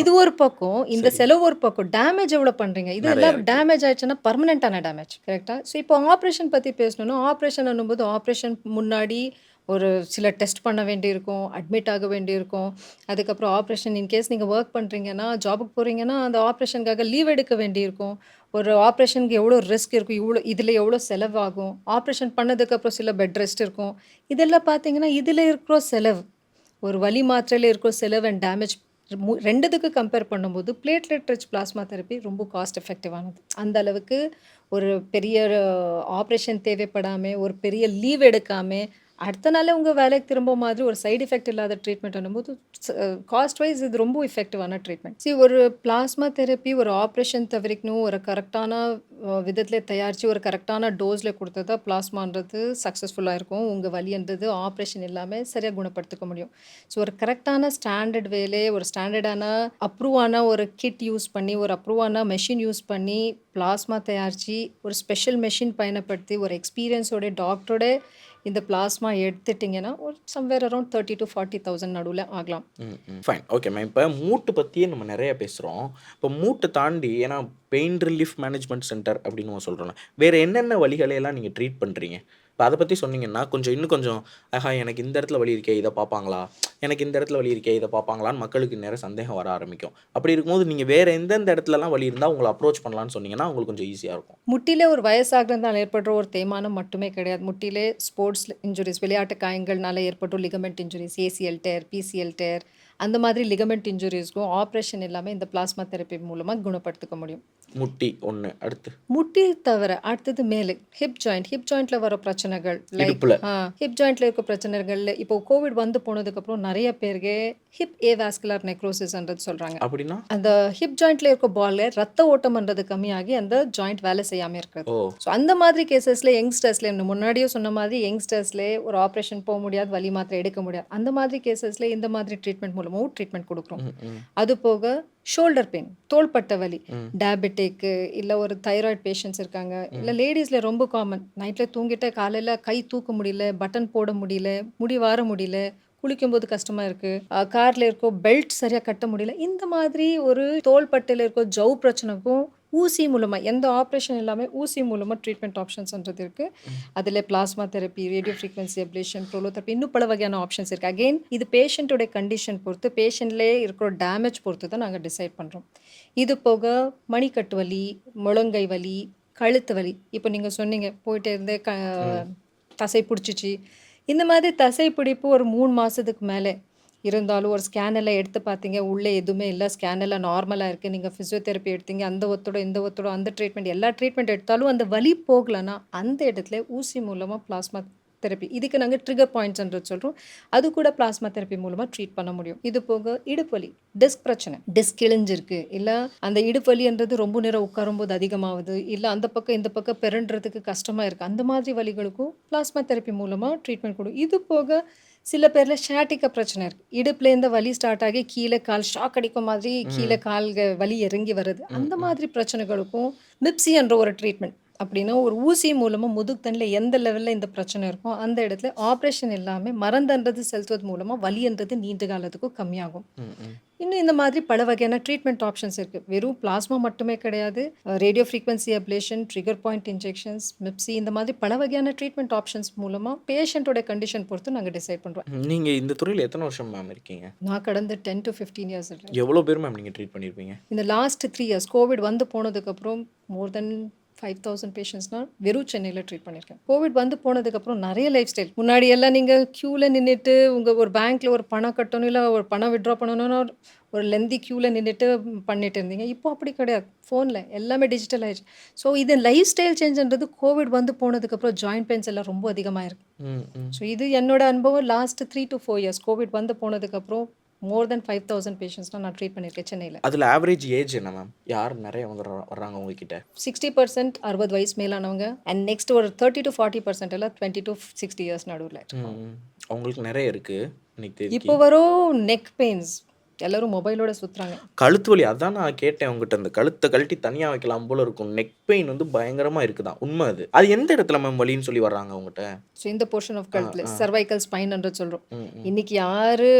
இது ஒரு பக்கம் இந்த செலவு ஒரு பக்கம். டேமேஜ் எவ்வளோ பண்ணுறீங்க இது எல்லாம் டேமேஜ் ஆயிடுச்சுன்னா பர்மனெண்ட்டான டேமேஜ் கரெக்டாக ஸோ இப்போ ஆப்ரேஷன் பற்றி பேசணும்னா ஆப்ரேஷன் பண்ணும்போது ஆப்ரேஷன் முன்னாடி ஒரு சில டெஸ்ட் பண்ண வேண்டியிருக்கும் அட்மிட் ஆக வேண்டியிருக்கும். அதுக்கப்புறம் ஆப்ரேஷன் இன்கேஸ் நீங்கள் ஒர்க் பண்ணுறீங்கன்னா ஜாபுக்கு போகிறீங்கன்னா அந்த ஆப்ரேஷனுக்காக லீவ் எடுக்க வேண்டியிருக்கும். ஒரு ஆப்ரேஷனுக்கு எவ்வளோ ரிஸ்க் இருக்கும் இவ்வளோ இதில் எவ்வளோ செலவாகும். ஆப்ரேஷன் பண்ணதுக்கப்புறம் சில பெட் ரெஸ்ட் இருக்கும். இதெல்லாம் பார்த்தீங்கன்னா இதில் இருக்கிற செலவு. ஒரு வலி மாத்திரையில் இருக்கிற செலவு அண்ட் டேமேஜ் ரெண்டுத்துக்கு கம்பேர் பண்ணும்போது பிளேட்லெட் ரிச் பிளாஸ்மா தெரப்பி ரொம்ப காஸ்ட் எஃபெக்டிவானது அந்த அளவுக்கு ஒரு பெரிய ஆப்ரேஷன் தேவைப்படாமல் ஒரு பெரிய லீவ் எடுக்காமல் அடுத்த நாளே உங்கள் வேலைக்கு திரும்ப மாதிரி ஒரு சைடு எஃபெக்ட் இல்லாத ட்ரீட்மெண்ட் பண்ணும்போது காஸ்ட் வைஸ் இது ரொம்ப எஃபெக்டிவான ட்ரீட்மெண்ட் சி ஒரு பிளாஸ்மா தெரப்பி ஒரு ஆப்ரேஷன் தவிர்க்கணும் ஒரு கரெக்டான விதத்தில் தயாரித்து ஒரு கரெக்டான டோஸில் கொடுத்ததா பிளாஸ்மான்றது சக்ஸஸ்ஃபுல்லாக இருக்கும். உங்கள் வலின்றது ஆப்ரேஷன் இல்லாமல் சரியாக குணப்படுத்திக்க முடியும். ஸோ ஒரு கரெக்டான ஸ்டாண்டர்ட் வேலே ஒரு ஸ்டாண்டர்டான அப்ரூவான ஒரு கிட் யூஸ் பண்ணி ஒரு அப்ரூவான மெஷின் யூஸ் பண்ணி பிளாஸ்மா தயாரித்து ஒரு ஸ்பெஷல் மெஷின் பயன்படுத்தி ஒரு எக்ஸ்பீரியன்ஸோட டாக்டரோட இந்த பிளாஸ்மா எடுத்துட்டிங்கன்னா ஒரு somewhere around thirty to forty thousand நடுவில் ஆகலாம். ஃபைன் ஓகே மேம் இப்போ மூட்டு பற்றியே நம்ம நிறைய பேசுகிறோம் இப்போ மூட்டை தாண்டி ஏன்னா பெயின் ரிலீஃப் மேனேஜ்மெண்ட் சென்டர் அப்படின்னு நம்ம சொல்கிறோம்ல வேறு என்னென்ன வழிகளையெல்லாம் நீங்கள் ட்ரீட் பண்ணுறீங்க இப்போ அதை பற்றி சொன்னீங்கன்னா கொஞ்சம் இன்னும் கொஞ்சம் ஆஹா எனக்கு இந்த இடத்துல வழி இருக்கே இதை பார்ப்பாங்களா? எனக்கு இந்த இடத்துல வழி இருக்கே இதை பார்ப்பாங்களான்னு மக்களுக்கு நேரம் சந்தேகம் வர ஆரம்பிக்கும். அப்படி இருக்கும்போது நீங்கள் வேறு எந்தெந்த இடத்துலலாம் வழி இருந்தால் உங்களை அப்ரோச் பண்ணலான்னு சொன்னீங்கன்னா உங்களுக்கு கொஞ்சம் ஈஸியாக இருக்கும். முட்டிலே ஒரு வயசாகிறதுனால ஏற்படுற ஒரு தேய்மானம் மட்டுமே கிடையாது. முட்டிலே ஸ்போர்ட்ஸ் இன்ஜுரிஸ் விளையாட்டு காயங்கள்னால ஏற்படும் ligament injuries ACL tear PCL tear அந்த மாதிரி லிகமெண்ட் இன்ஜுரிஸ்க்கும் ஆப்ரேஷன் எல்லாமே இந்த பிளாஸ்மா தெரப்பி மூலமாக குணப்படுத்திக்க முடியும். முட்டி ஒன்று அடுத்து. முட்டி தவிர அடுத்தது மேலே. ஹிப் ஜாயிண்ட் ஹிப் ஜாயிண்ட்ல வர பிரச்சனைகள். லைக். ஹிப் ஜாயிண்ட்ல இருக்க பிரச்சனைகள் இப்போ கோவிட் வந்து போனதுக்கப்புறம் நிறைய பேருக்கு ஹிப் ஏ வாஸ்குலர் நெக்ரோசிஸ்ன்றது சொல்கிறாங்க அப்படின்னா? அந்த ஹிப் ஜாயிண்ட்ல இருக்க பால்ல ரத்த ஓட்டம்ன்றது கம்மியாகி அந்த ஜாயிண்ட் வேலை செய்யாம இருக்கிறது. ஸோ அந்த மாதிரி கேசஸ்ல யங்ஸ்டர்ஸ்ல முன்னாடியே சொன்ன மாதிரி யங்ஸ்டர்ஸ்ல ஒரு ஆப்ரேஷன் போக முடியாது வலி மாத்திரை எடுக்க முடியாது. அந்த மாதிரி கேசஸ்ல இந்த மாதிரி ட்ரீட்மெண்ட் மூலமாகவும் ட்ரீட்மெண்ட் கொடுக்குறோம். அது போக ஷோல்டர் பெயின் தோள்பட்ட வலி. டயபெட்டிக்கு இல்லை ஒரு தைராய்டு பேஷண்ட்ஸ் இருக்காங்க. இல்லை லேடிஸில் ரொம்ப காமன் நைட்டில் தூங்கிட்டு காலையில் கை தூக்க முடியல பட்டன் போட முடியல முடி வார முடியல குளிக்கும்போது கஷ்டமா இருக்கு. கார்ல இருக்கோ பெல்ட் சரியா கட்ட முடியல. இந்த மாதிரி ஒரு தோள்பட்டையில் இருக்கோ ஜவ் பிரச்சனைக்கும் ஊசி மூலமா எந்த ஆப்ரேஷன் இல்லாம ஊசி மூலமா ட்ரீட்மெண்ட் ஆப்ஷன்ஸ்ன்றது இருக்கு. அதுல plasma therapy radio frequency ablation prolotherapy இன்னும் பல வகையான ஆப்ஷன்ஸ் இருக்கு. அகைன் இது பேஷண்ட்டோட கண்டிஷன் பொறுத்து பேஷண்ட்லேயே இருக்கிற டேமேஜ் பொறுத்து தான் நாங்கள் டிசைட் பண்றோம். இது போக மணிக்கட்டு வலி முழங்கை வலி கழுத்து வலி. இப்போ நீங்க சொன்னீங்க போயிட்டே இருந்தே க தசை பிடிச்சிச்சு. இந்த மாதிரி தசை பிடிப்பு ஒரு மூணு மாதத்துக்கு மேலே இருந்தாலும் ஒரு ஸ்கேனெல்லாம் எடுத்து பார்த்தீங்க உள்ளே எதுவுமே இல்லை. ஸ்கேனெல்லாம் நார்மலாக இருக்குது நீங்கள் ஃபிசியோதெரப்பி எடுத்தீங்க அந்த ஒத்தோட இந்த ஒத்தோட அந்த ட்ரீட்மெண்ட் எல்லா ட்ரீட்மெண்ட் எடுத்தாலும் அந்த வலி போகலைன்னா அந்த இடத்துல ஊசி மூலமாக பிளாஸ்மா தெரப்பி இதுக்கு நாங்கள் ட்ரிகர் பாயிண்ட்ஸ்ன்றது சொல்கிறோம் அது கூட பிளாஸ்மா தெரப்பி மூலமாக ட்ரீட் பண்ண முடியும். இது போக இடுப்பு வலி டிஸ்க் பிரச்சனை. டிஸ்க் கிழிஞ்சிருக்கு. இல்லை அந்த இடுப்பு வலின்றது ரொம்ப நேரம் உட்காரும்போது அதிகமாகுது. இல்லை அந்த பக்கம் இந்த பக்கம் பிறன்றதுக்கு கஷ்டமாக இருக்குது அந்த மாதிரி வலிகளுக்கும் பிளாஸ்மா தெரப்பி மூலமாக ட்ரீட்மெண்ட் கொடுக்கும் இது போக சில பேரில் ஷாட்டிக்க பிரச்சனை இருக்குது இடுப்புலேருந்து வலி ஸ்டார்ட் ஆகி கீழே கால் ஷாக் அடிக்கும் மாதிரி கீழே கால்க வலி இறங்கி வருது. அந்த மாதிரி பிரச்சனைகளுக்கும் மிப்சி என்ற ஒரு ட்ரீட்மெண்ட் அப்படின்னா ஒரு ஊசி மூலமாக முதுகு தண்ணியில் எந்த லெவலில் இந்த பிரச்சனை இருக்கோ அந்த இடத்துல ஆப்ரேஷன் இல்லாமல் மருந்துன்றது செலுத்துவது மூலமாக வலின்றது நீண்ட காலத்துக்கும் கம்மியாகும். இன்னும் இந்த மாதிரி பல வகையான ட்ரீட்மெண்ட் ஆப்ஷன்ஸ் இருக்குது வெறும் பிளாஸ்மா மட்டுமே கிடையாது. Radio frequency ablation trigger point injections மிப்சி இந்த மாதிரி பல வகையான ட்ரீட்மெண்ட் ஆப்ஷன்ஸ் மூலமாக பேஷண்ட்டோட கண்டிஷன் பொறுத்து நாங்கள் டிசைட் பண்ணுறோம் நீங்க இந்த துறையில எத்தனை வருஷம் மேம் இருக்கீங்க? நான் கடந்த டென் டு ஃபிஃப்டீன் இயர்ஸ் இருக்கேன் எவ்வளவு பேர் மேம் நீங்க ட்ரீட் பண்ணிருப்பீங்க? இந்த லாஸ்ட் த்ரீ இயர்ஸ் கோவிட் வந்து போனதுக்கப்புறம் மோர் தென் ஃபைவ் தௌசண்ட் பேஷண்ட்ஸ்னால் வெறும் சென்னையில் ட்ரீட் பண்ணியிருக்கேன். கோவிட் வந்து போனதுக்கப்புறம் நிறைய லைஃப் ஸ்டைல் முன்னாடி எல்லாம் நீங்கள் க்யூவில் நின்றுட்டு உங்கள் ஒரு பேங்க்கில் ஒரு பணம் கட்டணும் இல்லை ஒரு பணம் விட்ரா பண்ணணும்னா ஒரு- லெந்தி க்யூவில் நின்றுட்டு பண்ணிட்டு இருந்தீங்க. இப்போ அப்படி கிடையாது. ஃபோனில் எல்லாமே டிஜிட்டல் ஆயிடுச்சு. ஸோ இது லைஃப் ஸ்டைல் சேஞ்சுன்றது கோவிட் வந்து போனதுக்கப்புறம் ஜாயிண்ட் பெயின்ஸ் எல்லாம் ரொம்ப அதிகமாக இருக்கு. ஸோ இது என்னோட அனுபவம். Last three to four years COVID வந்து போனதுக்கப்புறம் மோர் தென் ஃபைவ் தௌசண்ட் பேஷண்ட்ஸ்னால் நான் ட்ரீட் பண்ணியிருக்கேன் சென்னையில். அதுல ஆவரேஜ் ஏஜ் என்ன மேம் யார் நிறைய வர்றாங்க உங்ககிட்ட? சிக்ஸ்டி பர்சன்ட் அறுபது வயசு மேலானவங்க. அண்ட் நெக்ஸ்ட் ஒரு தேர்ட்டி டு ஃபார்ட்டி பர்சன்ட் எல்லாம் டுவெண்ட்டி டு சிக்ஸ்டி இயர்ஸ் நடுவில். அவங்களுக்கு நிறைய இருக்கு. இன்னைக்கு தேதிக்கு. இப்போ வரும் நெக் பெயின்ஸ் எல்லாரும் மொபைலோட சுற்றுறாங்க கழுத்து வலி அதான் நான் கேட்டேன் உங்ககிட்ட. அந்த கழுத்தை கழட்டி தனியா வைக்கலாம் போல இருக்கும். நெக் பெயின் வந்து பயங்கரமா இருக்குதான். உண்மை அது. அது எந்த இடத்துல மேம் வலின்னு சொல்லி வர்றாங்க உங்ககிட்ட? இந்த போர்ஷன் ஆஃப் கழுத்தில். சர்வைக்கல் ஸ்பைன்ன்றது சொல்கிறோம் ம், ம். இன்னைக்கு யாரு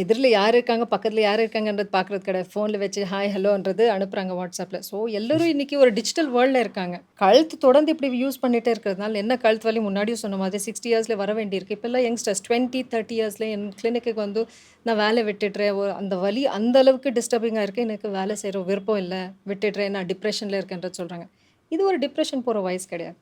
எதிரில் யார் இருக்காங்க பக்கத்தில் யார் இருக்காங்கன்றது பார்க்குறது கிடையாது. ஃபோனில் வச்சு ஹாய் ஹலோன்றது அனுப்புகிறாங்க வாட்ஸ்அப்பில் ஸோ எல்லோரும் இன்றைக்கி ஒரு டிஜிட்டல் வேர்ல்டில் இருக்காங்க. கழுத்து தொடர்ந்து இப்படி யூஸ் பண்ணிகிட்டே இருக்கிறதுனால என்ன கழுத்து வலி? முன்னாடியும் சொன்ன மாதிரி சிக்ஸ்டி இயர்ஸில் வர வேண்டியிருக்கு. இப்போல்லாம் யங்ஸ்டர்ஸ் டுவெண்ட்டி தேர்ட்டி இயர்ஸில் என் கிளினிக்கு வந்து நான் வேலை விட்டுடுறேன். ஒரு அந்த வலி அந்த அளவுக்கு டிஸ்டர்பிங்காக இருக்குது எனக்கு வேலை செய்கிற விருப்பம் இல்லை. விட்டுடுறேன். நான் டிப்ரெஷனில் இருக்கேன்றது சொல்கிறாங்க இது ஒரு டிப்ரெஷன் போகிற வயசு கிடையாது.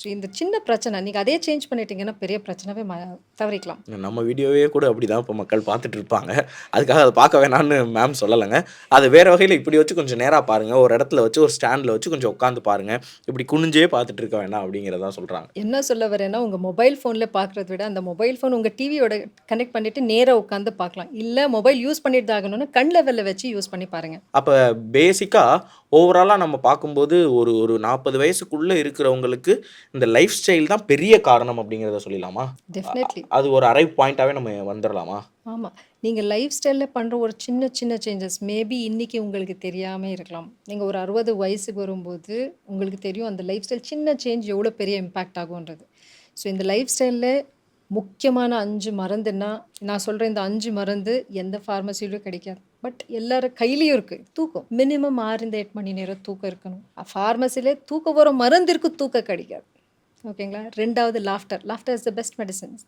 ஸோ இந்த சின்ன பிரச்சனை நீங்கள் அதே சேஞ்ச் பண்ணிட்டீங்கன்னா பெரிய பிரச்சனைவே ம தவறிக்கலாம். நம்ம வீடியோவே கூட அப்படிதான் இப்போ மக்கள் பார்த்துட்டு இருப்பாங்க. அதுக்காக அதை பார்க்க வேணாம்னு மேம் சொல்லலைங்க. அது வேற வகையில் இப்படி வச்சு கொஞ்சம் நேராக பாருங்க. ஒரு இடத்துல வச்சு ஒரு ஸ்டாண்டில் வச்சு கொஞ்சம் உட்காந்து பாருங்க. இப்படி குனிஞ்சே பார்த்துட்டு இருக்க வேணாம் அப்படிங்கிறதா சொல்றாங்க. என்ன சொல்ல வரேன்னா உங்கள் மொபைல் ஃபோனில் பார்க்குறத விட அந்த மொபைல் ஃபோன் உங்கள் டிவியோட கனெக்ட் பண்ணிவிட்டு நேராக உட்காந்து பார்க்கலாம். இல்லை மொபைல் யூஸ் பண்ணிட்டு தான் ஆகணும்னா கண் லெவலில் வச்சு யூஸ் பண்ணி பாருங்கள் அப்போ பேசிக்காக ஓவராலாக நம்ம பார்க்கும்போது ஒரு ஒரு நாற்பது வயசுக்குள்ளே இருக்கிறவங்களுக்கு இந்த லைஃப் ஸ்டைல் தான் பெரிய காரணம் அப்படிங்கிறத சொல்லிடலாமா டெஃபினெட்லி அது ஒரு அரை பாயிண்ட்டாகவே நம்ம வந்துடலாமா ஆமாம் நீங்கள் லைஃப் ஸ்டைலில் பண்ணுற ஒரு சின்ன சின்ன சேஞ்சஸ் மேபி இன்றைக்கி உங்களுக்கு தெரியாமல் இருக்கலாம். நீங்கள் ஒரு அறுபது வயசுக்கு வரும்போது உங்களுக்கு தெரியும் அந்த லைஃப் ஸ்டைல் சின்ன சேஞ்ச் எவ்வளோ பெரிய இம்பேக்ட் ஆகுன்றது ஸோ இந்த லைஃப் ஸ்டைலில் முக்கியமான அஞ்சு மருந்துன்னா நான் சொல்கிற இந்த அஞ்சு மருந்து எந்த ஃபார்மசிலையும் கிடைக்காது. பட் எல்லார கையிலையும் இருக்குது தூக்கம். மினிமம் ஆறுந்து எட்டு மணி நேரம் தூக்கம் இருக்கணும். ஃபார்மசிலே தூக்கம் போகிற மருந்திற்கு தூக்கம் கிடைக்காது. ஓகேங்களா ரெண்டாவது laughter laughter is the best medicines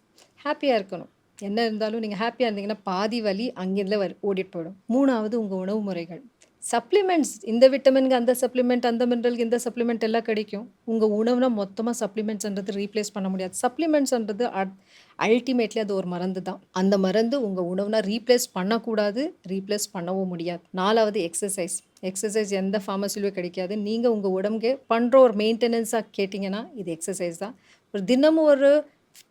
ஹாப்பியாக இருக்கணும். என்ன இருந்தாலும் நீங்கள் ஹாப்பியாக இருந்தீங்கன்னா பாதி வலி அங்கேருந்து வரு ஓடிட்டு போயிடும். மூணாவது உங்கள் உணவு முறைகள். சப்ளிமெண்ட்ஸ் இந்த விட்டமின்க்கு அந்த சப்ளிமெண்ட் அந்த மினரலுக்கு இந்த சப்ளிமெண்ட் எல்லாம் கிடைக்கும். உங்கள் உணவுனா மொத்தமாக சப்ளிமெண்ட்ஸ்ன்றது ரீப்ளேஸ் பண்ண முடியாது. சப்ளிமெண்ட்ஸ்ன்றது அல்டிமேட்லி அது ஒரு மருந்து தான். அந்த மருந்து உங்கள் உணவுனா ரீப்ளேஸ் பண்ணக்கூடாது ரீப்ளேஸ் பண்ணவும் முடியாது. நாலாவது எக்ஸசைஸ் எக்ஸசைஸ் எந்த ஃபார்மசிலையும் கிடைக்காது. நீங்கள் உங்கள் உடம்புக்கு பண்ணுற ஒரு மெயின்டெனன்ஸாக கேட்டிங்கன்னா இது எக்ஸசைஸ் தான். ஒரு தினமும் ஒரு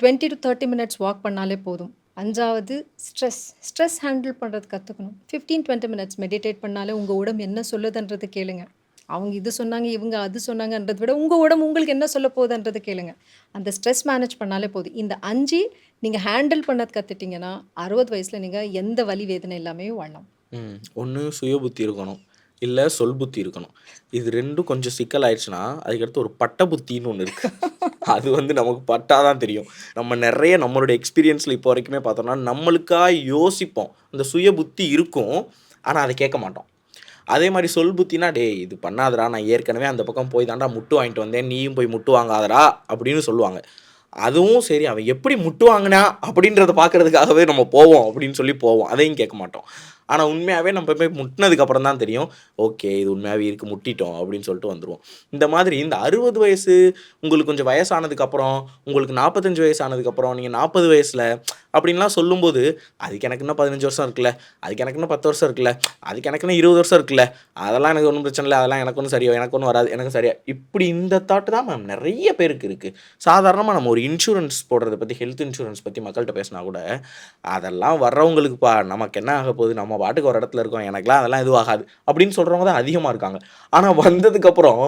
twenty to thirty minutes walk பண்ணாலே போதும். அஞ்சாவது ஸ்ட்ரெஸ். ஸ்ட்ரெஸ் ஹேண்டில் பண்ணுறது கற்றுக்கணும் ஃபிஃப்டீன் டுவெண்ட்டி மினிட்ஸ் மெடிடேட் பண்ணாலே உங்கள் உடம்பு என்ன சொல்லுதுன்றது கேளுங்க. அவங்க இது சொன்னாங்க இவங்க அது சொன்னாங்கன்றதை விட உங்கள் உடம்பு உங்களுக்கு என்ன சொல்ல போகுதுன்றது கேளுங்க. அந்த ஸ்ட்ரெஸ் மேனேஜ் பண்ணாலே போதும் இந்த அஞ்சு நீங்கள் ஹேண்டில் பண்ணது கற்றுட்டிங்கன்னா அறுபது வயசில் நீங்கள் எந்த வலி வேதனை எல்லாமே வாழலாம் ம். ஒன்று சுய புத்தி இருக்கணும். இல்லை சொல் புத்தி இருக்கணும். இது ரெண்டும் கொஞ்சம் சிக்கல் ஆயிடுச்சுன்னா அதுக்கடுத்து ஒரு பட்ட புத்தின்னு ஒன்று இருக்கு. அது வந்து நமக்கு பட்டாதான் தெரியும். நம்ம நிறைய நம்மளோட எக்ஸ்பீரியன்ஸில் இப்போ வரைக்குமே பார்த்தோம்னா நம்மளுக்காக யோசிப்போம். இந்த சுய புத்தி இருக்கும் ஆனால் அதை கேட்க மாட்டோம். அதே மாதிரி சொல் புத்தினா டேய் இது பண்ணாதடா. நான் ஏற்கனவே அந்த பக்கம் போய் தாண்டா முட்டு வாங்கிட்டு வந்தேன். நீயும் போய் முட்டு வாங்காதடா. அப்படின்னு சொல்லுவாங்க. அதுவும் சரி அவன் எப்படி முட்டு வாங்கினா அப்படின்றத பார்க்கறதுக்காகவே நம்ம போவோம் அப்படின்னு சொல்லி போவோம். அதையும் கேட்க மாட்டோம். ஆனால் உண்மையாகவே நம்ம போய் முட்டினதுக்கப்புறம் தான் தெரியும் ஓகே இது உண்மையாகவே இருக்குது முட்டிட்டோம் அப்படின்னு சொல்லிட்டு வந்துடுவோம் இந்த மாதிரி இந்த அறுபது வயசு உங்களுக்கு கொஞ்சம் வயசானதுக்கப்புறம் உங்களுக்கு நாற்பத்தஞ்சு வயசானதுக்கப்புறம் நீங்கள் நாற்பது வயசில் அப்படின்லாம் சொல்லும்போது அதுக்கு எனக்கு இன்னும் பதினஞ்சு வருஷம் இருக்குல்ல அதுக்கு எனக்கு இன்னும் பத்து வருஷம் இருக்குல்ல அதுக்கு எனக்கு இன்னும் இருபது வருஷம் இருக்குல்ல அதெல்லாம் எனக்கு ஒன்றும் பிரச்சனை இல்லை அதெல்லாம் எனக்கு ஒன்றும் சரியா எனக்கு ஒன்றும் வராது எனக்கு சரியா இப்படி இந்த தாட்டு தான் மேம் நிறைய பேருக்கு இருக்குது சாதாரணமாக நம்ம ஒரு இன்சூரன்ஸ் போடுறத பற்றி ஹெல்த் இன்சூரன்ஸ் பற்றி மக்கள்கிட்ட பேசினா கூட அதெல்லாம் வர்றவங்களுக்குப்பா நமக்கு என்ன ஆக போகுது நம்ம பாட்டுக்கு ஒரு இடத்துல இருக்கோம் எனக்குலாம் அதெல்லாம் எதுவும் ஆகாது அப்படின்னு சொல்கிறவங்க தான் அதிகமாக இருக்காங்க. ஆனால் வந்ததுக்கப்புறம்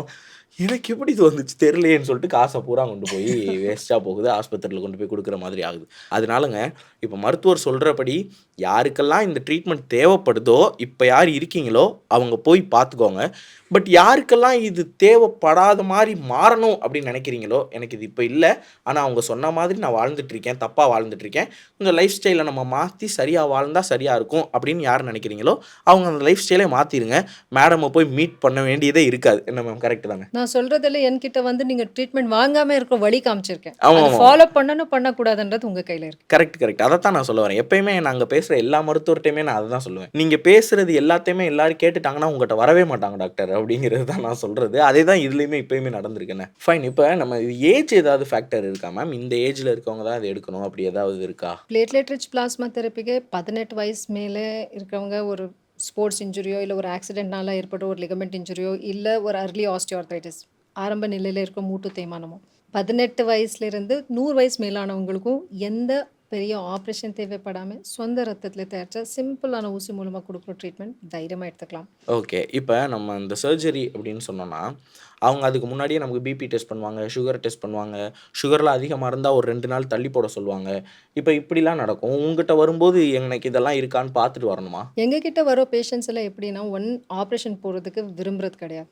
எனக்கு எப்படி இது வந்துச்சு? தெரியலையேன்னு சொல்லிட்டு காசை பூரா கொண்டு போய் வேஸ்ட்டாக போகுது. ஆஸ்பத்திரியில் கொண்டு போய் கொடுக்குற மாதிரி ஆகுது. அதனாலங்க இப்போ மருத்துவர் சொல்கிறபடி யாருக்கெல்லாம் இந்த ட்ரீட்மெண்ட் தேவைப்படுதோ இப்போ யார் இருக்கீங்களோ அவங்க போய் பார்த்துக்கோங்க. பட் யாருக்கெல்லாம் இது தேவைப்படாத மாதிரி மாறணும் அப்படின்னு நினைக்கிறீங்களோ எனக்கு இது இப்போ இல்லை. ஆனால் அவங்க சொன்ன மாதிரி நான் வாழ்ந்துட்டு இருக்கேன் தப்பாக வாழ்ந்துட்டு இருக்கேன். கொஞ்சம் லைஃப் ஸ்டைலை நம்ம மாற்றி சரியாக வாழ்ந்தால் சரியாக இருக்கும் அப்படின்னு யார் நினைக்கிறீங்களோ அவங்க அந்த லைஃப் ஸ்டைலை மாற்றிடுங்க மேடமை போய் மீட் பண்ண வேண்டியதே இருக்காது. என்ன மேம் கரெக்ட் தானே? நான் சொல்றதுல என்கிட்ட வந்து நீங்க ட்ரீட்மெண்ட் வாங்காம இருக்க வழி காமிச்சிருக்கேன். ஆமா. ஃபாலோ பண்ணணும் பண்ணக்கூடாதுன்றது உங்க கையில இருக்கு. கரெக்ட் கரெக்ட் அதை தான் நான் சொல்ல வரேன். எப்பயுமே நாங்கள் பேசுகிற எல்லா மருத்துவர்கிட்டையுமே நான் அதை தான் சொல்லுவேன். நீங்கள் பேசுகிறது எல்லாத்தையுமே எல்லாரும் கேட்டுட்டாங்கன்னா உங்கள்கிட்ட வரவே மாட்டாங்க டாக்டர். அப்படிங்கிறது தான் நான் சொல்கிறது அதே தான் இதுலேயுமே இப்பயுமே நடந்திருக்குண்ணே ஃபைன் இப்போ நம்ம ஏஜ் ஏதாவது ஃபேக்டர் இருக்கா மேம் இந்த ஏஜில் இருக்கவங்க தான் அதை எடுக்கணும். அப்படி ஏதாவது இருக்கா? பிளேட்லெட் ரிச் பிளாஸ்மா தெரப்பிக்கு பதினெட்டு வயசு மேலே இருக்கிறவங்க ஒரு ஸ்போர்ட்ஸ் இன்ஜுரியோ இல்லை ஒரு ஆக்சிடென்ட்னால ஏற்பட்ட ஒரு லிகமெண்ட் இன்ஜுரியோ இல்லை ஒரு அர்லி ஆஸ்டியோர்த்தைட்டிஸ் ஆரம்ப நிலையில் இருக்க மூட்டு தேய்மானமோ. பதினெட்டு வயசுலேருந்து நூறு வயசு மேலானவங்களுக்கும் எந்த பெரிய ஆப்ரேஷன் தேவைப்படாமல் சொந்த ரத்தத்தில் தயாரித்த சிம்பிளான ஊசி மூலமாக கொடுக்குற ட்ரீட்மெண்ட் தைரியமாக எடுத்துக்கலாம். ஓகே இப்போ நம்ம இந்த சர்ஜரி அப்படின்னு சொன்னோன்னா அவங்க அதுக்கு முன்னாடியே நமக்கு பிபி டெஸ்ட் பண்ணுவாங்க சுகர் டெஸ்ட் பண்ணுவாங்க சுகரில் அதிகமாக இருந்தால் ஒரு ரெண்டு நாள் தள்ளி போட சொல்லுவாங்க. இப்போ இப்படிலாம் நடக்கும். உங்ககிட்ட வரும்போது எனக்கு இதெல்லாம் இருக்கான்னு பார்த்துட்டு வரணுமா? எங்ககிட்ட வர பேஷண்ட்ஸ் எல்லாம் எப்படின்னா ஒன் ஆப்ரேஷன் போகிறதுக்கு விரும்புறது கிடையாது.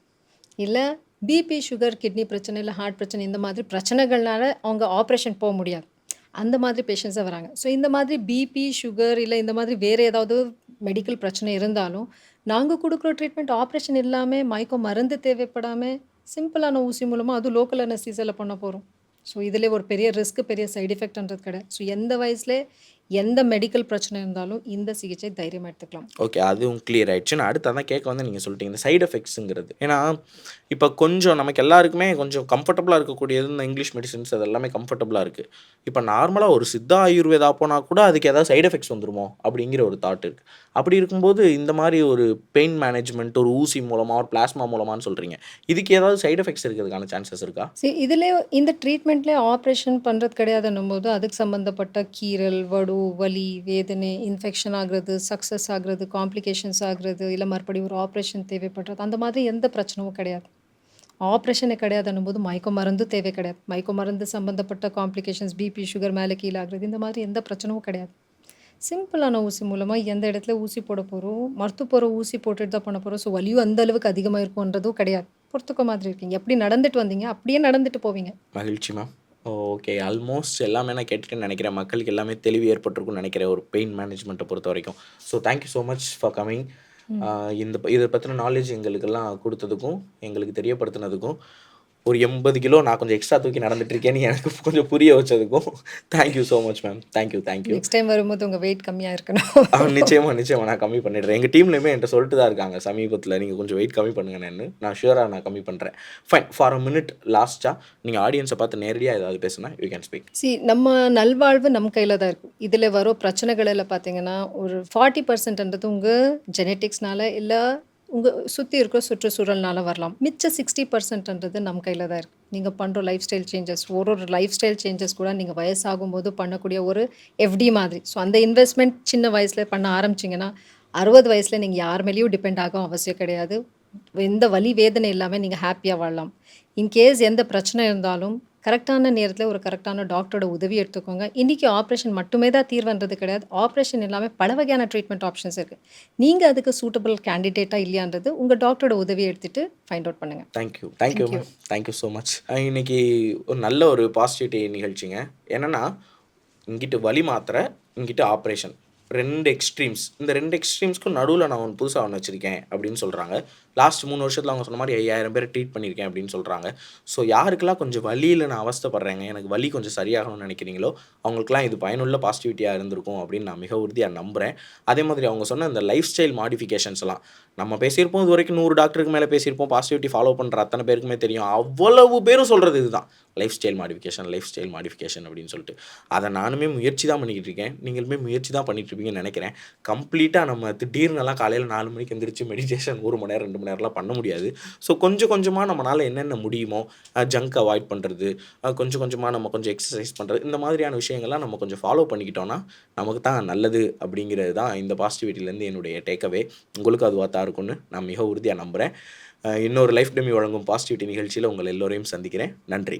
இல்லை பிபி சுகர் கிட்னி பிரச்சனை இல்லை ஹார்ட் பிரச்சனை இந்த மாதிரி பிரச்சனைகள்னால அவங்க ஆப்ரேஷன் போக முடியாது. அந்த மாதிரி பேஷண்ட்ஸாக வராங்க. ஸோ இந்த மாதிரி பிபி சுகர் இல்லை இந்த மாதிரி வேறு ஏதாவது மெடிக்கல் பிரச்சனை இருந்தாலும் நாங்கள் கொடுக்குற ட்ரீட்மெண்ட் ஆப்ரேஷன் இல்லாமல் மயக்கம் மருந்து தேவைப்படாமல் சிம்பிளான ஊசி மூலமாக அதுவும் லோக்கல் அனஸ்தீசியாவில் பண்ண போகிறோம் ஸோ இதில் ஒரு பெரிய ரிஸ்க்கு பெரிய சைடு எஃபெக்ட்ன்றது கிடையாது. ஸோ எந்த வயசுல எந்த மெடிக்கல் பிரச்சனை இருந்தாலும் இந்த சிகிச்சை தைரியமாக எடுத்துக்கலாம். ஓகே அதுவும் கிளியர் ஆயிடுச்சு. நான் அடுத்து அதான் கேட்க வந்து நீங்கள் சொல்லிட்டீங்க இந்த சைடு எஃபெக்ட்ஸுங்கிறது ஏன்னா இப்போ கொஞ்சம் நமக்கு எல்லாருக்குமே கொஞ்சம் கம்ஃபர்டபுளாக இருக்கக்கூடியது இந்த இங்கிலீஷ் மெடிசின்ஸ் அது எல்லாமே கம்ஃபர்டபுளாக இருக்குது இப்போ நார்மலாக ஒரு சித்தா ஆயுர்வேதா போனால் கூட அதுக்கு ஏதாவது சைடு எஃபெக்ட்ஸ் வந்துருமோ அப்படிங்கிற ஒரு தாட் இருக்குது அப்படி இருக்கும்போது இந்த மாதிரி ஒரு பெயின் மேனேஜ்மெண்ட் ஒரு ஊசி மூலமாக ஒரு பிளாஸ்மா மூலமான்னு சொல்கிறீங்க இதுக்கு ஏதாவது சைடு எஃபெக்ட்ஸ் இருக்கிறதுக்கான சான்சஸ் இருக்கா? சரி இதில் இந்த ட்ரீட்மெண்ட்லேயே ஆப்ரேஷன் பண்ணுறது கிடையாதுன்னும் போது அதுக்கு சம்மந்தப்பட்ட கீறல் வடு வலி வேதனை இன்ஃபெக்ஷன் ஆகுறது சக்ஸஸ் ஆகுறது காம்ப்ளிகேஷன்ஸ் ஆகுறது இல்லை மறுபடியும் ஒரு ஆப்ரேஷன் தேவைப்படுறது அந்த மாதிரி எந்த பிரச்சனையும் கிடையாது. ஆப்ரேஷனே கிடையாதுன்னும் போது மயக்க மருந்து தேவை கிடையாது. மயக்க மருந்து சம்மந்தப்பட்ட காம்ப்ளிகேஷன்ஸ் பிபி சுகர் மேலே கீழே ஆகிறது இந்த மாதிரி எந்த பிரச்சனையும் கிடையாது. சிம்பிளான ஊசி மூலமாக எந்த இடத்துல ஊசி போட போகிறோம் மருத்துவ போகிற ஊசி போட்டுட்டு தான் பண்ண போகிறோம் ஸோ வலியும் அந்த அளவுக்கு அதிகமாக இருக்கும்ன்றதும் கிடையாது. பொறுத்துக்க மாதிரி இருக்கீங்க. எப்படி நடந்துட்டு வந்தீங்க அப்படியே நடந்துட்டு போவீங்க. மகிழ்ச்சி மேம் ஓகே ஆல்மோஸ்ட் எல்லாமே நான் கேட்டுட்டேன்னு நினைக்கிறேன். மக்களுக்கு எல்லாமே தெளிவு ஏற்பட்டிருக்கும்னு நினைக்கிறேன். ஒரு பெயின் மேனேஜ்மெண்ட்டை பொறுத்த வரைக்கும். So thank you so much for coming இந்த இதை பற்றின நாலேஜ் எங்களுக்கெல்லாம் கொடுத்ததுக்கும் எங்களுக்கு தெரியப்படுத்தினதுக்கும் ஒரு எண்பது கிலோ நான் கொஞ்சம் எக்ஸ்ட்ரா தூக்கி நடந்துட்டு இருக்கேன்னு எனக்கு கொஞ்சம் புரிய வச்சதுக்கும் thank you so much ma'am thank you thank you next time வரும்போது உங்கள் வெயிட் கம்மியாக இருக்கணும். ஆ நிச்சயமா நிச்சயமா. நான் கம்மி பண்ணிடுறேன். எங்கள் டீம்லையுமே என்கிட்ட சொல்லிட்டு தான் இருக்காங்க. சமீபத்தில் நீங்கள் கொஞ்சம் வெயிட் கம்மி பண்ணுங்கன்னு நான் ஷூராக நான் கம்மி பண்ணுறேன் ஃபைன் ஃபார் அ மினிட் லாஸ்ட்டாக நீங்கள் ஆடியன்ஸை பார்த்து நேரடியாக ஏதாவது பேசுனா யூ கேன் ஸ்பீக் சி நம்ம நல்வாழ்வு நம்ம கையில் தான் இருக்கும் இதில் வர பிரச்சனைகளில் பார்த்தீங்கன்னா ஒரு ஃபார்ட்டி பர்சன்ட்ன்றது உங்கள் ஜெனட்டிக்ஸ்னால இல்லை உங்கள் சுற்றி இருக்கிற சுற்றுச்சூழல்னால வரலாம். மிச்ச சிக்ஸ்டி பர்சன்ட்ன்றது நம்ம கையில் தான் இருக்குது நீங்கள் பண்ணுற லைஃப் ஸ்டைல் சேஞ்சஸ் ஒரு ஒரு லைஃப் ஸ்டைல் சேஞ்சஸ் கூட நீங்கள் வயசாகும் போது பண்ணக்கூடிய ஒரு எஃப்டி மாதிரி. ஸோ அந்த இன்வெஸ்ட்மெண்ட் சின்ன வயசில் பண்ண ஆரம்பிச்சிங்கன்னா அறுபது வயசில் நீங்கள் யார் மேலேயும் டிபெண்ட் ஆகும் அவசியம் கிடையாது. எந்த வலி வேதனை இல்லாமல் நீங்கள் ஹாப்பியாக வாழலாம். இன்கேஸ் எந்த பிரச்சனை இருந்தாலும் கரெக்டான நேரத்தில் ஒரு கரெக்டான டாக்டரோட உதவி எடுத்துக்கோங்க. இன்றைக்கி ஆப்ரேஷன் மட்டுமே தான் தீர்வுன்றது கிடையாது. ஆப்ரேஷன் இல்லாமல் பல வகையான ட்ரீட்மெண்ட் ஆப்ஷன்ஸ் இருக்குது நீங்கள் அதுக்கு சூட்டபிள் கேண்டிடேட்டாக இல்லையான்றது உங்கள் டாக்டரோட உதவி எடுத்துகிட்டு ஃபைண்ட் அவுட் பண்ணுங்கள் thank you thank you thank you so much இன்னைக்கு ஒரு நல்ல ஒரு பாசிட்டிவிட்டி நிகழ்ச்சிங்க. என்னென்னா இங்கிட்டு வலி மாத்திரை இங்கிட்டு ஆப்ரேஷன் ரெண்டு எக்ஸ்ட்ரீம்ஸ் இந்த ரெண்டு எக்ஸ்ட்ரீம்ஸ்க்கும் நடுவில் நான் ஒன்று புதுசாக ஒன்று வச்சுருக்கேன் அப்படின்னு சொல்கிறாங்க லாஸ்ட் மூணு வருஷத்தில் அவங்க சொன்ன மாதிரி ஐயாயிரம் பேர் ட்ரீட் பண்ணியிருக்கேன் அப்படின்னு சொல்கிறாங்க ஸோ யாருக்கெல்லாம் கொஞ்சம் வழியில் நான் அவஸ்தப்படுறேங்க எனக்கு வலி கொஞ்சம் சரியாகணும்னு நினைக்கிறீங்களோ அவங்களுக்குலாம் இது பயனுள்ள பாசிட்டிவிட்டியாக இருந்திருக்கும் அப்படின்னு நான் மிக உறுதியாக நம்புகிறேன் அதே மாதிரி அவங்க சொன்ன இந்த லைஃப் ஸ்டைல் மாடிஃபிகேஷன்ஸ் எல்லாம் நம்ம பேசியிருப்போம் இது வரைக்கும் நூறு டாக்டருக்கு மேலே பேசியிருப்போம் பாசிட்டிவிட்டி ஃபாலோ பண்ணுற அத்தனை பேருக்குமே தெரியும். அவ்வளவு பேரும் சொல்கிறது இதுதான். Life style modification life style modification அப்படின்னு சொல்லிட்டு. அதை நானுமே முயற்சி தான் பண்ணிக்கிட்டு இருக்கேன். நீங்களுமே முயற்சி தான் பண்ணிட்டு இருப்பீங்கன்னு நினைக்கிறேன். கம்ப்ளீட்டாக நம்ம திடீர்னுலாம் காலையில் நாலு மணிக்கு எந்திரிச்சு மெடிடேஷன் ஒரு மணி நேரம் ரெண்டு மணி நேரம்லாம் பண்ண முடியாது. ஸோ கொஞ்சம் கொஞ்சமாக நம்மளால் என்னென்ன முடியுமோ ஜங்க் அவாய்ட் பண்ணுறது கொஞ்சம் கொஞ்சமாக நம்ம கொஞ்சம் எக்ஸசைஸ் பண்ணுறது இந்த மாதிரியான விஷயங்கள்லாம் நம்ம கொஞ்சம் ஃபாலோ பண்ணிக்கிட்டோன்னா நமக்கு தான் நல்லது அப்படிங்கிறது தான் இந்த பாசிட்டிவிட்டிலேருந்து என்னுடைய டேக்அவே உங்களுக்கு அதுவாக தான் இருக்கும்னு நான் மிக உறுதியாக நம்புகிறேன் இன்னொரு லைஃப் டெமி வழங்கும் பாசிட்டிவிட்டி நிகழ்ச்சியில் உங்கள் எல்லோரையும் சந்திக்கிறேன். நன்றி.